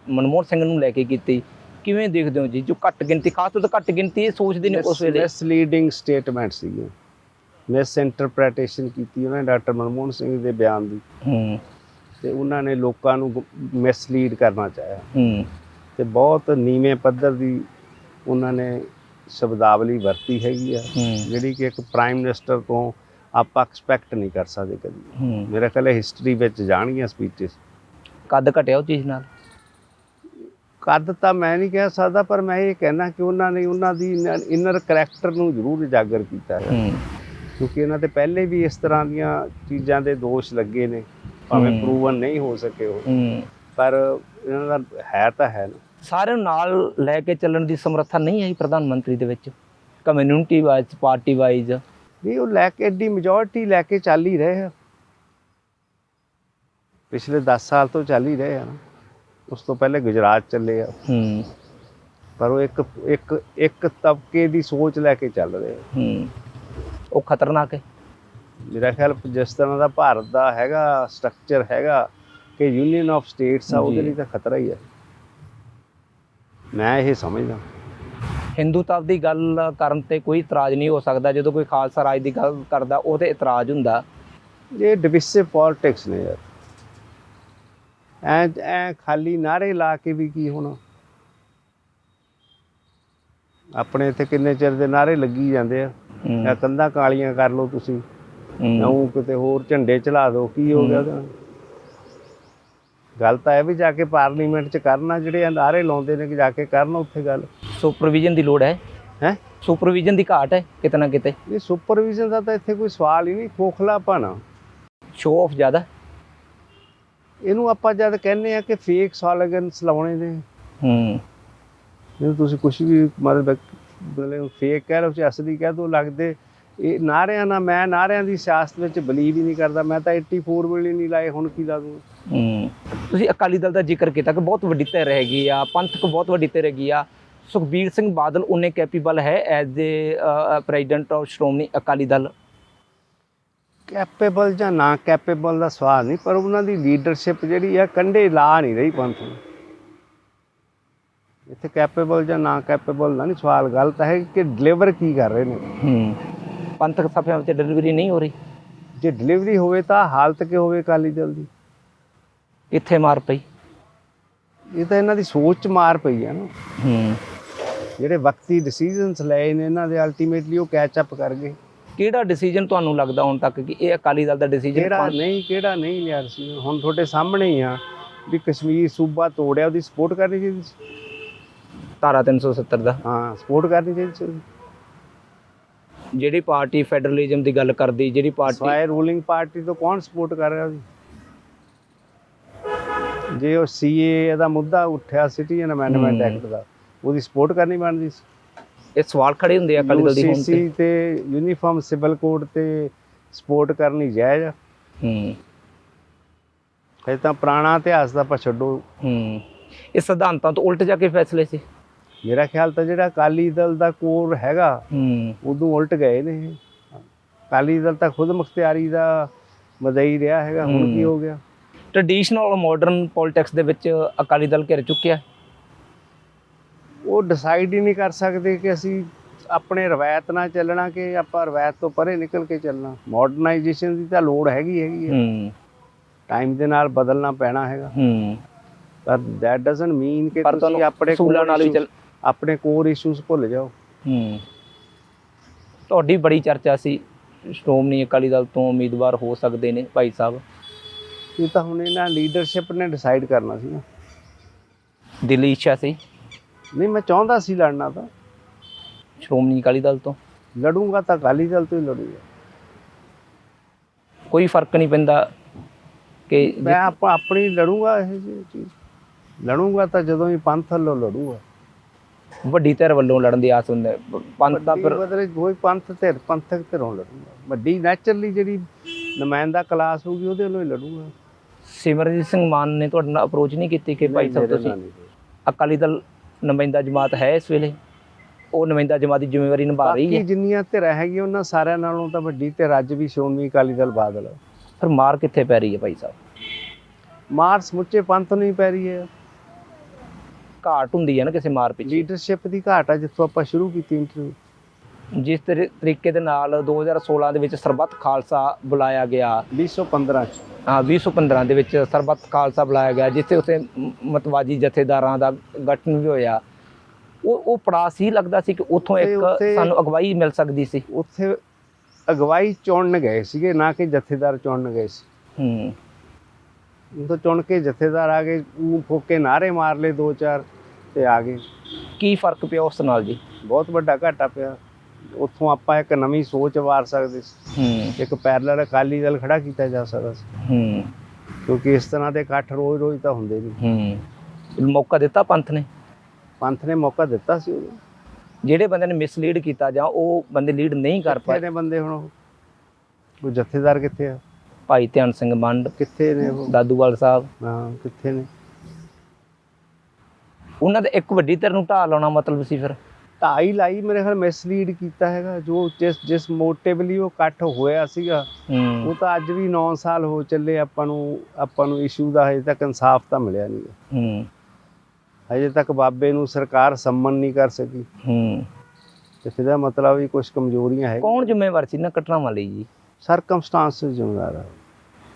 ਮਨਮੋਹਨ ਸਿੰਘ ਨੂੰ ਲੈ ਕੇ ਕੀਤੀ। ਕਿਵੇਂ ਦੇਖਦੇ ਹੋ ਜੀ? ਜੋ ਘੱਟ ਗਿਣਤੀ ਖਾਸ ਤੌਰ ਤੇ ਘੱਟ ਗਿਣਤੀ ਇਹ ਸੋਚਦੇ ਨੇ ਉਸ ਵੇਲੇ। ਮਿਸਲੀਡਿੰਗ ਸਟੇਟਮੈਂਟ ਸੀਗੀਆਂ ਮਿਸ ਇੰਟਰਪ੍ਰੀਟੇਸ਼ਨ ਕੀਤੀ ਉਹਨਾਂ ਨੇ ਡਾਕਟਰ ਮਨਮੋਹਨ ਸਿੰਘ ਦੇ ਬਿਆਨ ਦੀ। ਹੂੰ। ਤੇ ਉਹਨਾਂ ਨੇ ਲੋਕਾਂ ਨੂੰ ਮਿਸਲੀਡ ਕਰਨਾ ਚਾਹਿਆ। ਹੂੰ। ਤੇ ਬਹੁਤ ਨੀਵੇਂ ਪੱਧਰ ਦੀ ਉਹਨਾਂ ਨੇ ਸ਼ਬਦਾਵਲੀ ਵਰਤੀ ਹੈਗੀ ਆ। ਜਿਹੜੀ ਕਿ ਇੱਕ ਪ੍ਰਾਈਮ ਮਿਨਿਸਟਰ ਤੋਂ ਆਪਾਂ ਐਕਸਪੈਕਟ ਨਹੀਂ ਕਰ ਸਕਦੇ ਕਦੀ। ਮੇਰਾ ਖਿਆਲ ਹੈ ਹਿਸਟਰੀ ਵਿੱਚ ਜਾਣਗੀਆਂ ਸਪੀਚਸ ਕੱਦ ਘਟਿਆ ਉਹ ਚੀਜ਼ ਨਾਲ? ਕੱਦ ਤਾਂ ਮੈਂ ਨਹੀਂ ਕਹਿ ਸਕਦਾ ਪਰ ਮੈਂ ਇਹ ਕਹਿਣਾ ਕਿ ਉਹਨਾਂ ਨੇ ਉਹਨਾਂ ਦੀ ਇਨਰ ਕਰੈਕਟਰ ਨੂੰ ਜ਼ਰੂਰ ਉਜਾਗਰ ਕੀਤਾ ਹੈ। ਕਿਉਂਕਿ ਇਹਨਾਂ ਤੇ ਪਹਿਲੇ ਵੀ ਇਸ ਤਰ੍ਹਾਂ ਦੀਆਂ ਚੀਜ਼ਾਂ ਦੇ ਦੋਸ਼ ਲੱਗੇ ਨੇ ਭਾਵੇਂ। ਪ੍ਰੂਵਨ ਨਹੀਂ ਹੋ ਸਕੇ ਉਹ। ਪਰ ਇਹਨਾਂ ਦਾ ਹੈ ਤਾਂ ਹੈ ਨਾ। ਸਾਰਿਆਂ ਨੂੰ ਨਾਲ ਲੈ ਕੇ ਚੱਲਣ ਦੀ ਸਮਰੱਥਾ ਨਹੀਂ ਹੈ ਪ੍ਰਧਾਨ ਮੰਤਰੀ ਦੇ ਵਿੱਚ? ਕਮਿਊਨਿਟੀ ਵਾਈਜ਼ ਪਾਰਟੀ ਵਾਈਜ਼ ਨਹੀਂ ਉਹ ਲੈ ਕੇ ਐਡੀ ਮੈਜੋਰਟੀ ਲੈ ਕੇ ਚੱਲ ਹੀ ਰਹੇ ਆ। ਪਿਛਲੇ 10 ਸਾਲ ਤੋਂ ਚੱਲ ਹੀ ਰਹੇ ਆ ਉਸ ਤੋਂ ਪਹਿਲੇ ਗੁਜਰਾਤ ਚੱਲੇ ਆ। ਹੂੰ। ਪਰ ਉਹ ਇੱਕ ਇੱਕ ਇੱਕ ਤਬਕੇ ਦੀ ਸੋਚ ਲੈ ਕੇ ਚੱਲ ਰਹੇ ਆ। ਹੂੰ। ਉਹ ਖਤਰਨਾਕ ਹੈ ਮੇਰਾ ਖਿਆਲ ਜਿਸ ਤਰ੍ਹਾਂ ਦਾ ਭਾਰਤ ਦਾ ਹੈਗਾ ਸਟਰਕਚਰ ਹੈਗਾ ਕਿ ਯੂਨੀਅਨ ਆਫ ਸਟੇਟਸ ਆ ਉਹਦੇ। ਲਈ ਤਾਂ ਖਤਰਾ ਹੀ ਹੈ ਮੈਂ ਇਹ ਸਮਝਦਾ। ਹਿੰਦੂਤਵ ਦੀ ਗੱਲ ਕਰਨ ਤੇ ਕੋਈ ਇਤਰਾਜ਼ ਨਹੀਂ ਹੋ ਸਕਦਾ। ਜਦੋਂ ਕੋਈ ਖਾਲਸਾ ਰਾਜ ਦੀ ਗੱਲ ਕਰਦਾ ਉਹ ਤੇ ਇਤਰਾਜ਼ ਹੁੰਦਾ। ਇਹ ਡਿਵਿਸਿਵ ਪੋਲਿਟਿਕਸ ਨੇ ਯਾਰ। ਐ ਐ ਖਾਲੀ ਨਾਰੇ ਲਾ ਕੇ ਵੀ ਕੀ ਹੋਣਾ। ਆਪਣੇ ਇੱਥੇ ਕਿੰਨੇ ਚਿਰ ਦੇ ਨਾਰੇ ਲੱਗੀ ਜਾਂਦੇ ਆ। ਜਾਂ ਕੰਧਾਂ ਕਾਲੀਆਂ ਕਰ ਲਓ ਤੁਸੀਂ। ਜਾਂ ਕਿਤੇ ਹੋਰ ਝੰਡੇ ਚਲਾ ਦਿਓ ਕੀ ਹੋ ਗਿਆ ਨਾਲ ਗੱਲ ਤਾਂ ਇਹ ਵੀ ਜਾ ਕੇ ਪਾਰਲੀਮੈਂਟ 'ਚ ਕਰਨਾ ਜਿਹੜੇ ਨਾਰੇ ਲਾਉਂਦੇ ਨੇ ਕਿ ਜਾ ਕੇ ਕਰਨ ਉੱਥੇ ਗੱਲ। ਸੁਪਰਵਿਜ਼ਨ ਦੀ ਲੋੜ ਹੈ। ਹੈ? ਸੁਪਰਵਿਜ਼ਨ ਦੀ ਘਾਟ ਹੈ ਕਿਤੇ ਨਾ ਕਿਤੇ। ਇਹ ਸੁਪਰਵਿਜ਼ਨ ਦਾ ਤਾਂ ਇੱਥੇ ਕੋਈ ਸਵਾਲ ਹੀ ਨਹੀਂ ਖੋਖਲਾਪਨ ਆ ਸ਼ੋਅ ਆਫ ਜ਼ਿਆਦਾ। ਇਹਨੂੰ ਆਪਾਂ ਜਦ ਕਹਿੰਦੇ ਆ ਕਿ ਫੇਕ ਸਲੋਗਨਸ ਲਾਉਣੇ ਨੇ। ਹੂੰ। ਨਹੀਂ ਤੁਸੀਂ ਕੁਝ ਵੀ ਮਤਲਬ ਮਤਲਬ ਫੇਕ ਕਹਿ ਲਓ ਚਾਹੇ ਅਸਲੀ ਕਹਿ ਦੋ ਲੱਗਦੇ। ਇਹ ਨਾਰਿਆਂ ਨਾਲ ਮੈਂ ਨਾਰਿਆਂ ਦੀ ਸਿਆਸਤ ਵਿੱਚ ਬਲੀਵ ਹੀ ਨਹੀਂ ਕਰਦਾ। ਮੈਂ ਤਾਂ 84 ਵੇਲੇ ਨਹੀਂ ਲਾਏ ਹੁਣ ਕੀ ਲਾ ਦੂੰ? ਹੂੰ। ਤੁਸੀਂ ਅਕਾਲੀ ਦਲ ਦਾ ਜ਼ਿਕਰ ਕੀਤਾ ਕਿ ਬਹੁਤ ਵੱਡੀ ਧਿਰ ਹੈਗੀ ਆ ਪੰਥਕ ਬਹੁਤ ਵੱਡੀ ਧਿਰ ਹੈਗੀ ਆ। ਸੁਖਬੀਰ ਸਿੰਘ ਬਾਦਲ ਉਹਨੇ ਕੈਪੇਬਲ ਹੈ as a president of Shiromani Akali Dal. Capable ਜਾਂ ਨਾ ਕੈਪੇਬਲ ਦਾ ਸਵਾਲ ਨਹੀਂ ਪਰ ਉਹਨਾਂ ਦੀ ਲੀਡਰਸ਼ਿਪ ਜਿਹੜੀ ਆ ਕੰਡੇ ਲਾ ਨਹੀਂ ਰਹੀ ਪੰਥ ਨੂੰ। ਇੱਥੇ ਕੈਪੇਬਲ ਜਾਂ ਨਾ ਕੈਪੇਬਲ ਦਾ ਨਹੀਂ ਸਵਾਲ ਗੱਲ ਤਾਂ ਹੈ ਕਿ ਡਿਲੀਵਰ ਕੀ ਕਰ ਰਹੇ ਨੇ। ਹੂੰ। ਪੰਥਕ ਸਭਿਆਂ ਵਿੱਚ ਡਿਲੀਵਰੀ ਨਹੀਂ ਹੋ ਰਹੀ। ਜੇ ਡਿਲੀਵਰੀ ਹੋਵੇ ਤਾਂ ਹਾਲਤ ਕਿ ਹੋਵੇ ਅਕਾਲੀ ਦਲ ਦੀ? ਕਿੱਥੇ ਮਾਰ ਪਈ। ਇਹ ਤਾਂ ਇਹਨਾਂ ਦੀ ਸੋਚ 'ਚ ਮਾਰ ਪਈ ਆ ਨਾ। ਹੂੰ। ਜਿਹੜੇ ਵਕਤੀ ਡਿਸੀਜਨਸ ਲਏ ਨੇ ਇਹਨਾਂ ਦੇ ਅਲਟੀਮੇਟਲੀ ਉਹ ਕੈਚ ਅਪ ਕਰ ਗਏ। ਕਿਹੜਾ ਡਿਸੀਜਨ ਤੁਹਾਨੂੰ ਲੱਗਦਾ ਹੁਣ ਤੱਕ ਕਿ ਇਹ ਅਕਾਲੀ ਦਲ ਦਾ ਡਿਸੀਜਨ ਕਿਹੜਾ ਨਹੀਂ ਕਿਹੜਾ ਨਹੀਂ ਲਿਆ ਸੀ ਹੁਣ ਤੁਹਾਡੇ ਸਾਹਮਣੇ ਹੀ ਆ ਵੀ ਕਸ਼ਮੀਰ ਸੂਬਾ ਤੋੜਿਆ ਉਹਦੀ ਸਪੋਰਟ ਕਰਨੀ ਚਾਹੀਦੀ ਸੀ। ਧਾਰਾ 370 ਦਾ। ਹਾਂ ਸਪੋਰਟ ਕਰਨੀ ਚਾਹੀਦੀ ਸੀ। ਜਿਹੜੀ ਪਾਰਟੀ ਫੈਡਰਲਿਜ਼ਮ ਦੀ ਗੱਲ ਕਰਦੀ ਜਿਹੜੀ ਪਾਰਟੀ ਸਵਾਏ ਰੂਲਿੰਗ ਪਾਰਟੀ ਤੋਂ ਕੌਣ ਸਪੋਰਟ ਕਰ ਰਿਹਾ ਸੀ? ਜੇ ਉਹ ਸੀਏ ਦਾ ਮੁੱਦਾ ਉੱਠਿਆ ਸਿਟੀਜ਼ਨ ਅਮੈਂਡਮੈਂਟ। ਐਕਟ ਦਾ ਉਹਦੀ ਸਪੋਰਟ ਕਰਨੀ ਬਣਦੀ ਸੀ ਇਹ ਸਵਾਲ ਖੜੇ ਹੁੰਦੇ ਆ ਅਕਾਲੀ ਦਲ ਦੀ ਤੇ। ਤੇ ਯੂਨੀਫਾਰਮ ਸਿਵਲ ਕੋਡ ਤੇ ਸਪੋਰਟ ਕਰਨੀ ਜਾਇਜ਼ ਆ। ਹੂੰ। ਇਹ ਤਾਂ ਪੁਰਾਣਾ ਇਤਿਹਾਸ ਦਾ ਆਪਾਂ ਛੱਡੋ। ਹੂੰ। ਇਹ ਸਿਧਾਂਤਾਂ ਤੋਂ ਉਲਟ ਜਾ ਕੇ ਫੈਸਲੇ ਸੀ। ਮੇਰਾ ਖਿਆਲ ਤਾਂ ਜਿਹੜਾ ਅਕਾਲੀ ਦਲ ਦਾ ਕੋਰ ਹੈਗਾ ਹੂੰ। ਉਦੋਂ ਉਲਟ ਗਏ ਨੇ। ਅਕਾਲੀ ਦਲ ਤਾਂ ਖੁਦ ਮੁਖਤਿਆਰੀ ਦਾ ਮਦਈ ਰਿਹਾ ਹੈਗਾ ਹੁਣ ਕੀ। ਹੋ ਗਿਆ? ਟ੍ਰੈਡੀਸ਼ਨਲ ਮਾਡਰਨ ਪੋਲਿਟਿਕਸ ਦੇ ਵਿੱਚ ਅਕਾਲੀ ਦਲ ਘਿਰ ਚੁੱਕਿਆ। ਉਹ ਡਿਸਾਈਡ ਹੀ ਨਹੀਂ ਕਰ ਸਕਦੇ ਕਿ ਅਸੀਂ ਆਪਣੇ ਰਵਾਇਤ ਨਾਲ ਚੱਲਣਾ ਕਿ ਆਪਾਂ ਰਵਾਇਤ ਤੋਂ ਪਰੇ ਨਿਕਲ ਕੇ ਚੱਲਣਾ। ਮਾਡਰਨਾਈਜੇਸ਼ਨ ਦੀ ਤਾਂ ਲੋੜ ਹੈਗੀ ਹੈਗੀ ਹੈ। ਟਾਈਮ ਦੇ ਨਾਲ ਬਦਲਣਾ ਪੈਣਾ ਹੈਗਾ। ਹੂੰ। ਪਰ ਦੈਟ ਡਸਨਟ ਮੀਨ ਕਿ ਤੁਸੀਂ ਆਪਣੇ core ਨਾਲ ਵੀ ਆਪਣੇ ਕੋਰ ਇਸ਼ੂਸ ਭੁੱਲ ਜਾਓ। ਹੂੰ। ਤੁਹਾਡੀ ਬੜੀ ਚਰਚਾ ਸੀ। ਸ਼੍ਰੋਮਣੀ ਅਕਾਲੀ ਦਲ ਤੋਂ ਉਮੀਦਵਾਰ ਹੋ ਸਕਦੇ ਨੇ ਭਾਈ ਸਾਹਿਬ। ਇਹ ਤਾਂ ਹੁਣ ਇਹਨਾਂ ਲੀਡਰਸ਼ਿਪ ਨੇ ਡਿਸਾਈਡ ਕਰਨਾ ਸੀ ਨਾ। ਦਿੱਲੀ ਇੱਛਾ ਸੀ। ਨਹੀਂ ਮੈਂ ਚਾਹੁੰਦਾ ਸੀ ਲੜਨਾ ਤਾਂ। ਸ਼੍ਰੋਮਣੀ ਅਕਾਲੀ ਦਲ ਤੋਂ। ਲੜੂੰਗਾ ਤਾਂ ਅਕਾਲੀ ਦਲ ਤੋਂ ਹੀ ਲੜੂੰਗਾ। ਕੋਈ ਫ਼ਰਕ ਨਹੀਂ ਪੈਂਦਾ ਕਿ ਮੈਂ ਆਪ ਆਪਣੀ ਲੜੂੰਗਾ ਇਹ ਜਿਹੀ ਚੀਜ਼। ਲੜੂੰਗਾ ਤਾਂ ਜਦੋਂ ਹੀ ਪੰਥ ਵੱਲੋਂ ਲੜੂੰਗਾ। ਵੱਡੀ ਧਿਰ ਵੱਲੋਂ ਲੜਨ ਦੀ ਆਸ ਹੁੰਦੀ ਹੈ। ਪੰਥ ਤਾਂ ਵੱਡੀ ਫਿਰ ਬਦਲੇ ਕੋਈ ਪੰਥ ਧਿਰ ਪੰਥਕ ਧਿਰੋਂ ਲੜੂੰਗਾ। ਵੱਡੀ ਨੈਚੁਰਲੀ ਜਿਹੜੀ ਨੁਮਾਇੰਦਾ ਕਲਾਸ ਹੋਊਗੀ ਉਹਦੇ ਵੱਲੋਂ ਹੀ ਲੜੂੰਗਾ। ਸਿਮਰਜੀਤ ਸਿੰਘ ਮਾਨ ਨੇ ਤੁਹਾਡੇ ਨਾਲ ਅਪਰੋਚ ਨਹੀਂ ਕੀਤੀ ਕਿ ਭਾਈ ਸਾਹਿਬ ਤੁਸੀਂ। ਅਕਾਲੀ ਦਲ ਨੁਮਾਇੰਦਾ ਜਮਾਤ ਹੈ ਇਸ ਵੇਲੇ। ਉਹ ਨੁਮਾਇੰਦਾ ਜਮਾਤ ਦੀ ਜ਼ਿੰਮੇਵਾਰੀ ਨਿਭਾ ਰਹੀ ਬਾਕੀ ਹੈ। ਜਿੰਨੀਆਂ ਧਿਰਾਂ ਹੈਗੀਆਂ ਉਹਨਾਂ ਸਾਰਿਆਂ ਨਾਲੋਂ ਤਾਂ ਵੱਡੀ ਧਿਰ ਅੱਜ ਵੀ ਸ਼੍ਰੋਮਣੀ ਅਕਾਲੀ ਦਲ ਬਾਦਲ ਹੈ। ਫਿਰ ਮਾਰ ਕਿੱਥੇ ਪੈ ਰਹੀ ਹੈ ਭਾਈ ਸਾਹਿਬ? ਮਾਰ ਸਮੁੱਚੇ ਪੰਥ ਨੂੰ ਹੀ ਪੈ ਰਹੀ ਹੈ। ਘਾਟ ਹੁੰਦੀ ਹੈ ਨਾ ਕਿਸੇ ਮਾਰ ਪਿੱਛੇ। ਲੀਡਰਸ਼ਿਪ ਦੀ ਘਾਟ ਹੈ ਜਿੱਥੋਂ ਆਪਾਂ ਸ਼ੁਰੂ ਕੀਤੀ ਇੰਟਰਵਿਊ ਜਿਸ ਤਰੀ- ਤਰੀਕੇ ਦੇ ਨਾਲ 2016 ਦੇ ਵਿੱਚ ਸਰਬੱਤ ਖਾਲਸਾ ਬੁਲਾਇਆ ਗਿਆ। 2015 ਚ। ਹਾਂ 2015 ਦੇ ਵਿੱਚ ਸਰਬੱਤ ਖਾਲਸਾ ਬੁਲਾਇਆ ਗਿਆ ਜਿੱਥੇ ਉਸੇ ਮਤਵਾਜੀ ਜਥੇਦਾਰਾਂ ਦਾ ਗਠਨ ਵੀ ਹੋਇਆ। ਉਹ ਉਹ ਪੜਾ ਸੀ ਲੱਗਦਾ ਸੀ ਕਿ ਉੱਥੋਂ ਇੱਕ ਸਾਨੂੰ ਅਗਵਾਈ ਮਿਲ ਸਕਦੀ ਸੀ। ਉੱਥੇ ਅਗਵਾਈ ਚੁਣਨ ਗਏ ਸੀਗੇ ਨਾ ਕਿ ਜਥੇਦਾਰ ਚੁਣਨ ਗਏ ਸੀ। ਹੂੰ। ਉਹ ਤਾਂ ਚੁਣ ਕੇ ਜਥੇਦਾਰ ਆ ਗਏ ਉਹ ਫੋਕੇ ਨਾਰੇ ਮਾਰ ਲਏ ਦੋ ਚਾਰ ਤੇ ਆ ਗਏ। ਕੀ ਫ਼ਰਕ ਪਿਆ ਉਸ ਨਾਲ ਜੀ? ਬਹੁਤ ਵੱਡਾ ਘਾਟਾ ਪਿਆ। ਉੱਥੋਂ ਆਪਾਂ ਇੱਕ ਨਵੀਂ ਸੋਚ ਵਾਰ ਸਕਦੇ ਸੀ। ਹੂੰ। ਇੱਕ ਪੈਰਲਲ ਅਕਾਲੀ ਦਲ ਖੜਾ ਕੀਤਾ ਜਾ ਸਕਦਾ ਸੀ। ਹੂੰ। ਕਿਉਂਕਿ ਇਸ ਤਰ੍ਹਾਂ ਦੇ ਇਕੱਠ ਰੋਜ਼-ਰੋਜ਼ ਤਾਂ ਹੁੰਦੇ ਨਹੀਂ। ਹੂੰ। ਮੌਕਾ ਦਿੱਤਾ ਪੰਥ ਨੇ? ਪੰਥ ਨੇ ਮੌਕਾ ਦਿੱਤਾ ਸੀ ਉਹਨੂੰ। ਜਿਹੜੇ ਬੰਦੇ ਨੇ ਮਿਸਲੀਡ ਕੀਤਾ ਜਾਂ ਉਹ ਬੰਦੇ ਲੀਡ ਨਹੀਂ ਕਰ ਪਾਏ? ਨੇ ਬੰਦੇ ਹੁਣ ਉਹ? ਉਹ ਜਥੇਦਾਰ ਕਿੱਥੇ ਆ? ਭਾਈ ਧਿਆਨ ਸਿੰਘ ਮੰਡ ਕਿੱਥੇ ਨੇ ਉਹ? ਦਾਦੂਵਾਲ ਸਾਹਿਬ। ਹਾਂ ਕਿੱਥੇ ਨੇ? ਉਹਨਾਂ ਦੇ ਇੱਕ ਵੱਡੀ ਧਿਰ ਨੂੰ ਢਾਹ ਲਾਉਣਾ ਮਤਲਬ ਸੀ ਫਿਰ। ਢਾਈ ਲਾਈ ਮੇਰੇ ਖਿਆਲ ਮਿਸਲੀਡ ਕੀਤਾ ਹੈਗਾ ਜੋ ਜਿਸ ਜਿਸ ਮੋਟਿਵਲੀ ਉਹ ਇਕੱਠ ਹੋਇਆ ਸੀਗਾ ਹੂੰ। ਉਹ ਤਾਂ ਅੱਜ ਵੀ 9 ਸਾਲ ਹੋ ਚੱਲੇ ਆਪਾਂ ਨੂੰ ਆਪਾਂ ਨੂੰ ਇਸ਼ੂ ਦਾ ਹਜੇ ਤੱਕ ਇਨਸਾਫ ਤਾਂ ਮਿਲਿਆ ਨਹੀਂ ਹੂੰ। ਹਜੇ ਤੱਕ ਬਾਬੇ ਨੂੰ ਸਰਕਾਰ ਸੰਮਨ ਨਹੀਂ ਕਰ ਸਕੀ। ਹੂੰ। ਤੇ ਇਹਦਾ ਮਤਲਬ ਵੀ ਕੁਝ ਕਮਜ਼ੋਰੀਆਂ ਹੈ ਕੌਣ ਜ਼ਿੰਮੇਵਾਰ ਸੀ ਨਾ ਘਟਨਾਵਾਂ ਲਈ ਜੀ? ਸਰਕਮਸਟਾਂਸਸ ਜ਼ਿੰਮੇਵਾਰ ਆ।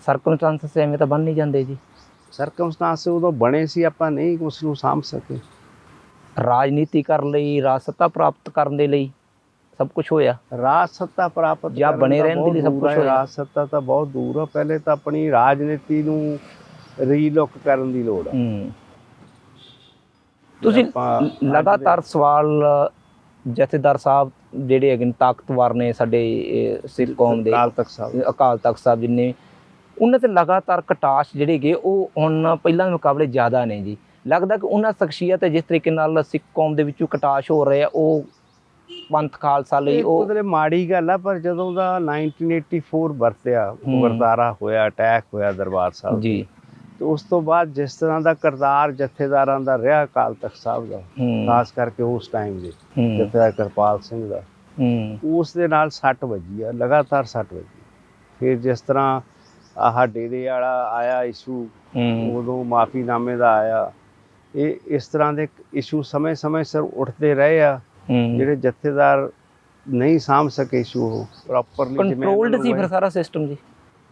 ਸਰਕਮਸਟੈਂਸਸ ਐਵੇਂ ਤਾਂ ਬਣ ਨਹੀਂ ਜਾਂਦੇ ਜੀ। ਸਰਕਮਸਟਾਂਸ ਉਦੋਂ ਬਣੇ ਸੀ ਆਪਾਂ ਨਹੀਂ ਉਸ ਨੂੰ ਸਾਂਭ ਸਕੇ। ਰਾਜਨੀਤੀ ਕਰਨ ਲਈ ਰਾਜ ਸੱਤਾ ਪ੍ਰਾਪਤ ਕਰਨ ਦੇ ਲਈ ਸਭ ਕੁਝ ਹੋਇਆ। ਰਾਜ ਸੱਤਾ ਪ੍ਰਾਪਤ ਜਾਂ ਬਣੇ ਰਹਿਣ ਦੇ ਲਈ ਸਭ ਹੈ, ਹੋਇਆ। ਰਾਜ ਸੱਤਾ ਤਾਂ ਬਹੁਤ ਦੂਰ ਆ। ਪਹਿਲੇ ਤਾਂ ਆਪਣੀ ਰਾਜਨੀਤੀ ਨੂੰ ਰੀਲੁੱਕ ਕਰਨ ਦੀ ਲੋੜ ਆ। ਤੁਸੀਂ ਲਗਾਤਾਰ ਸਵਾਲ ਜਥੇਦਾਰ ਸਾਹਿਬ ਜਿਹੜੇ ਹੈਗੇ ਨੇ ਤਾਕਤਵਰ ਨੇ ਸਾਡੇ ਸਿੱਖ ਕੌਮ ਦੇ ਅਕਾਲ ਤਖਤ ਸਾਹਿਬ। ਅਕਾਲ ਤਖਤ ਸਾਹਿਬ ਜਿੰਨੇ ਉਹਨਾਂ ਤੇ ਲਗਾਤਾਰ ਕਟਾਸ਼ ਜਿਹੜੇ ਹੈਗੇ ਉਹ ਹੁਣ ਪਹਿਲਾਂ ਦੇ ਮੁਕਾਬਲੇ ਜ਼ਿਆਦਾ ਨੇ ਜੀ। ਲੱਗਦਾ ਕਿ ਉਹਨਾਂ ਸ਼ਖਸੀਅਤ ਜਿਸ ਤਰੀਕੇ ਨਾਲ ਸਿੱਖ ਕੌਮ ਦੇ ਵਿੱਚੋਂ ਕਟਾਸ਼ ਹੋ ਰਿਹਾ ਉਹ ਪੰਥ ਖਾਲਸਾ ਲਈ ਉਹ ਉਹਦੇ ਮਾੜੀ ਗੱਲ ਆ ਪਰ ਜਦੋਂ ਦਾ 1984 ਵਰਤਿਆ। ਵਰਤਾਰਾ ਹੋਇਆ ਅਟੈਕ ਹੋਇਆ ਦਰਬਾਰ ਸਾਹਿਬ ਜੀ। ਤੇ ਉਸ ਤੋਂ ਬਾਅਦ ਜਿਸ ਤਰ੍ਹਾਂ ਦਾ ਕਰਤਾਰ ਜਥੇਦਾਰਾਂ ਦਾ ਰਿਹਾ ਅਕਾਲ ਤਖਤ ਸਾਹਿਬ ਦਾ ਖਾਸ ਕਰਕੇ ਉਸ ਟਾਈਮ ਦੇ ਜਥੇਦਾਰ ਕਿਰਪਾਲ ਸਿੰਘ ਦਾ। ਉਸ ਦੇ ਨਾਲ ਸੱਟ ਵੱਜੀ ਆ ਲਗਾਤਾਰ ਸੱਟ ਵੱਜੀ ਫਿਰ ਜਿਸ ਤਰ੍ਹਾਂ ਆਹ ਡੇਰੇ ਵਾਲਾ ਆਇਆ ਇਸ਼ੂ ਉਦੋਂ ਮਾਫੀਨਾਮੇ ਦਾ ਆਇਆ ਇਹ ਇਸ ਤਰ੍ਹਾਂ ਦੇ ਇਸ਼ੂ ਸਮੇਂ-ਸਮੇਂ ਸਿਰ ਉੱਠਦੇ ਰਹੇ ਆ ਜਿਹੜੇ ਜਥੇਦਾਰ ਨਹੀਂ ਸਾਂਭ ਸਕੇ ਇਸ਼ੂ ਉਹ ਪ੍ਰੋਪਰਲੀ ਕੰਟਰੋਲਡ ਸੀ ਫਿਰ ਸਾਰਾ ਸਿਸਟਮ ਜੀ?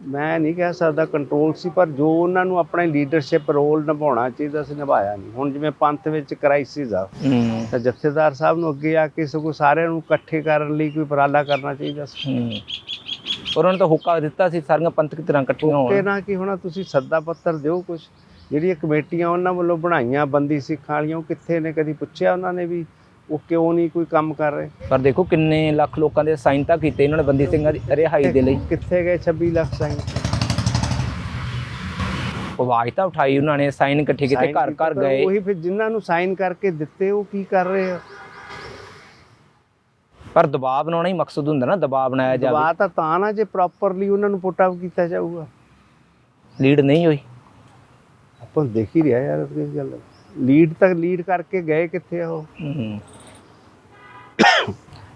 ਮੈਂ ਨਹੀਂ ਕਹਿ ਸਕਦਾ ਕੰਟਰੋਲ ਸੀ ਪਰ ਜੋ ਉਹਨਾਂ ਨੂੰ ਆਪਣੇ ਲੀਡਰਸ਼ਿਪ ਰੋਲ ਨਿਭਾਉਣਾ ਚਾਹੀਦਾ ਸੀ ਨਿਭਾਇਆ ਨਹੀਂ। ਹੁਣ ਜਿਵੇਂ ਪੰਥ ਵਿੱਚ ਕ੍ਰਾਈਸਿਸ ਆ ਤਾਂ ਜਥੇਦਾਰ ਸਾਹਿਬ ਨੂੰ ਅੱਗੇ ਆ ਕੇ ਸਗੋਂ ਸਾਰਿਆਂ ਨੂੰ ਇਕੱਠੇ ਕਰਨ ਲਈ ਕੋਈ ਉਪਰਾਲਾ ਕਰਨਾ ਚਾਹੀਦਾ ਸੀ। ਉਹਨਾਂ ਨੇ ਤਾਂ ਹੁਕਾ ਦਿੱਤਾ ਸੀ ਸਾਰੀਆਂ ਪੰਥਕ ਧਿਰਾਂ ਇਕੱਠੀਆਂ ਹੋਣ। ਨਾ ਕਿ ਹੁਣ ਤੁਸੀਂ ਸੱਦਾ ਪੱਤਰ ਦਿਓ ਕੁਝ ਜਿਹੜੀਆਂ ਕਮੇਟੀਆਂ ਉਹਨਾਂ ਵੱਲੋਂ ਬਣਾਈਆਂ ਬੰਦੀ ਸਿੱਖਾਂ ਵਾਲੀਆਂ ਉਹ ਕਿੱਥੇ ਨੇ? ਕਦੀ ਪੁੱਛਿਆ ਉਹਨਾਂ ਨੇ ਵੀ ਉਹ ਕਿਉਂ ਨਹੀਂ ਕੋਈ ਕੰਮ ਕਰ ਰਹੇ? ਪਰ ਦੇਖੋ ਕਿੰਨੇ ਲੱਖ ਲੋਕਾਂ ਦੇ ਸਾਈਨ ਤਾਂ ਕੀਤੇ ਇਹਨਾਂ ਨੇ ਬੰਦੀ ਸਿੰਘਾਂ ਦੀ ਰਿਹਾਈ ਦੇ ਲਈ। ਕਿੱਥੇ ਗਏ 26 ਲੱਖ ਸਾਈਨ ਆਵਾਜ਼ ਤਾਂ ਉਠਾਈ ਉਹਨਾਂ ਨੇ ਸਾਈਨ ਇਕੱਠੇ ਕੀਤੇ ਘਰ ਘਰ ਗਏ। ਉਹੀ ਫਿਰ ਜਿਨ੍ਹਾਂ ਨੂੰ ਸਾਈਨ ਕਰਕੇ ਦਿੱਤੇ ਉਹ ਕੀ ਕਰ ਰਹੇ ਆ? ਪਰ ਦਬਾਅ ਬਣਾਉਣਾ ਹੀ ਮਕਸਦ ਹੁੰਦਾ ਨਾ ਦਬਾਅ ਬਣਾਇਆ ਜਾਵੇ। ਦਬਾਅ ਤਾਂ ਤਾਂ ਨਾ ਜੇ ਪ੍ਰੋਪਰਲੀ ਉਹਨਾਂ ਨੂੰ ਪੁੱਟ ਅਪ ਕੀਤਾ ਜਾਊਗਾ। ਲੀਡ ਨਹੀਂ ਹੋਈ। ਆਪਾਂ ਦੇਖ ਹੀ ਰਿਹਾ ਯਾਰ ਇਸ ਗੱਲ। ਲੀਡ ਤੱਕ ਲੀਡ ਕਰਕੇ ਗਏ ਕਿੱਥੇ ਆ ਉਹ?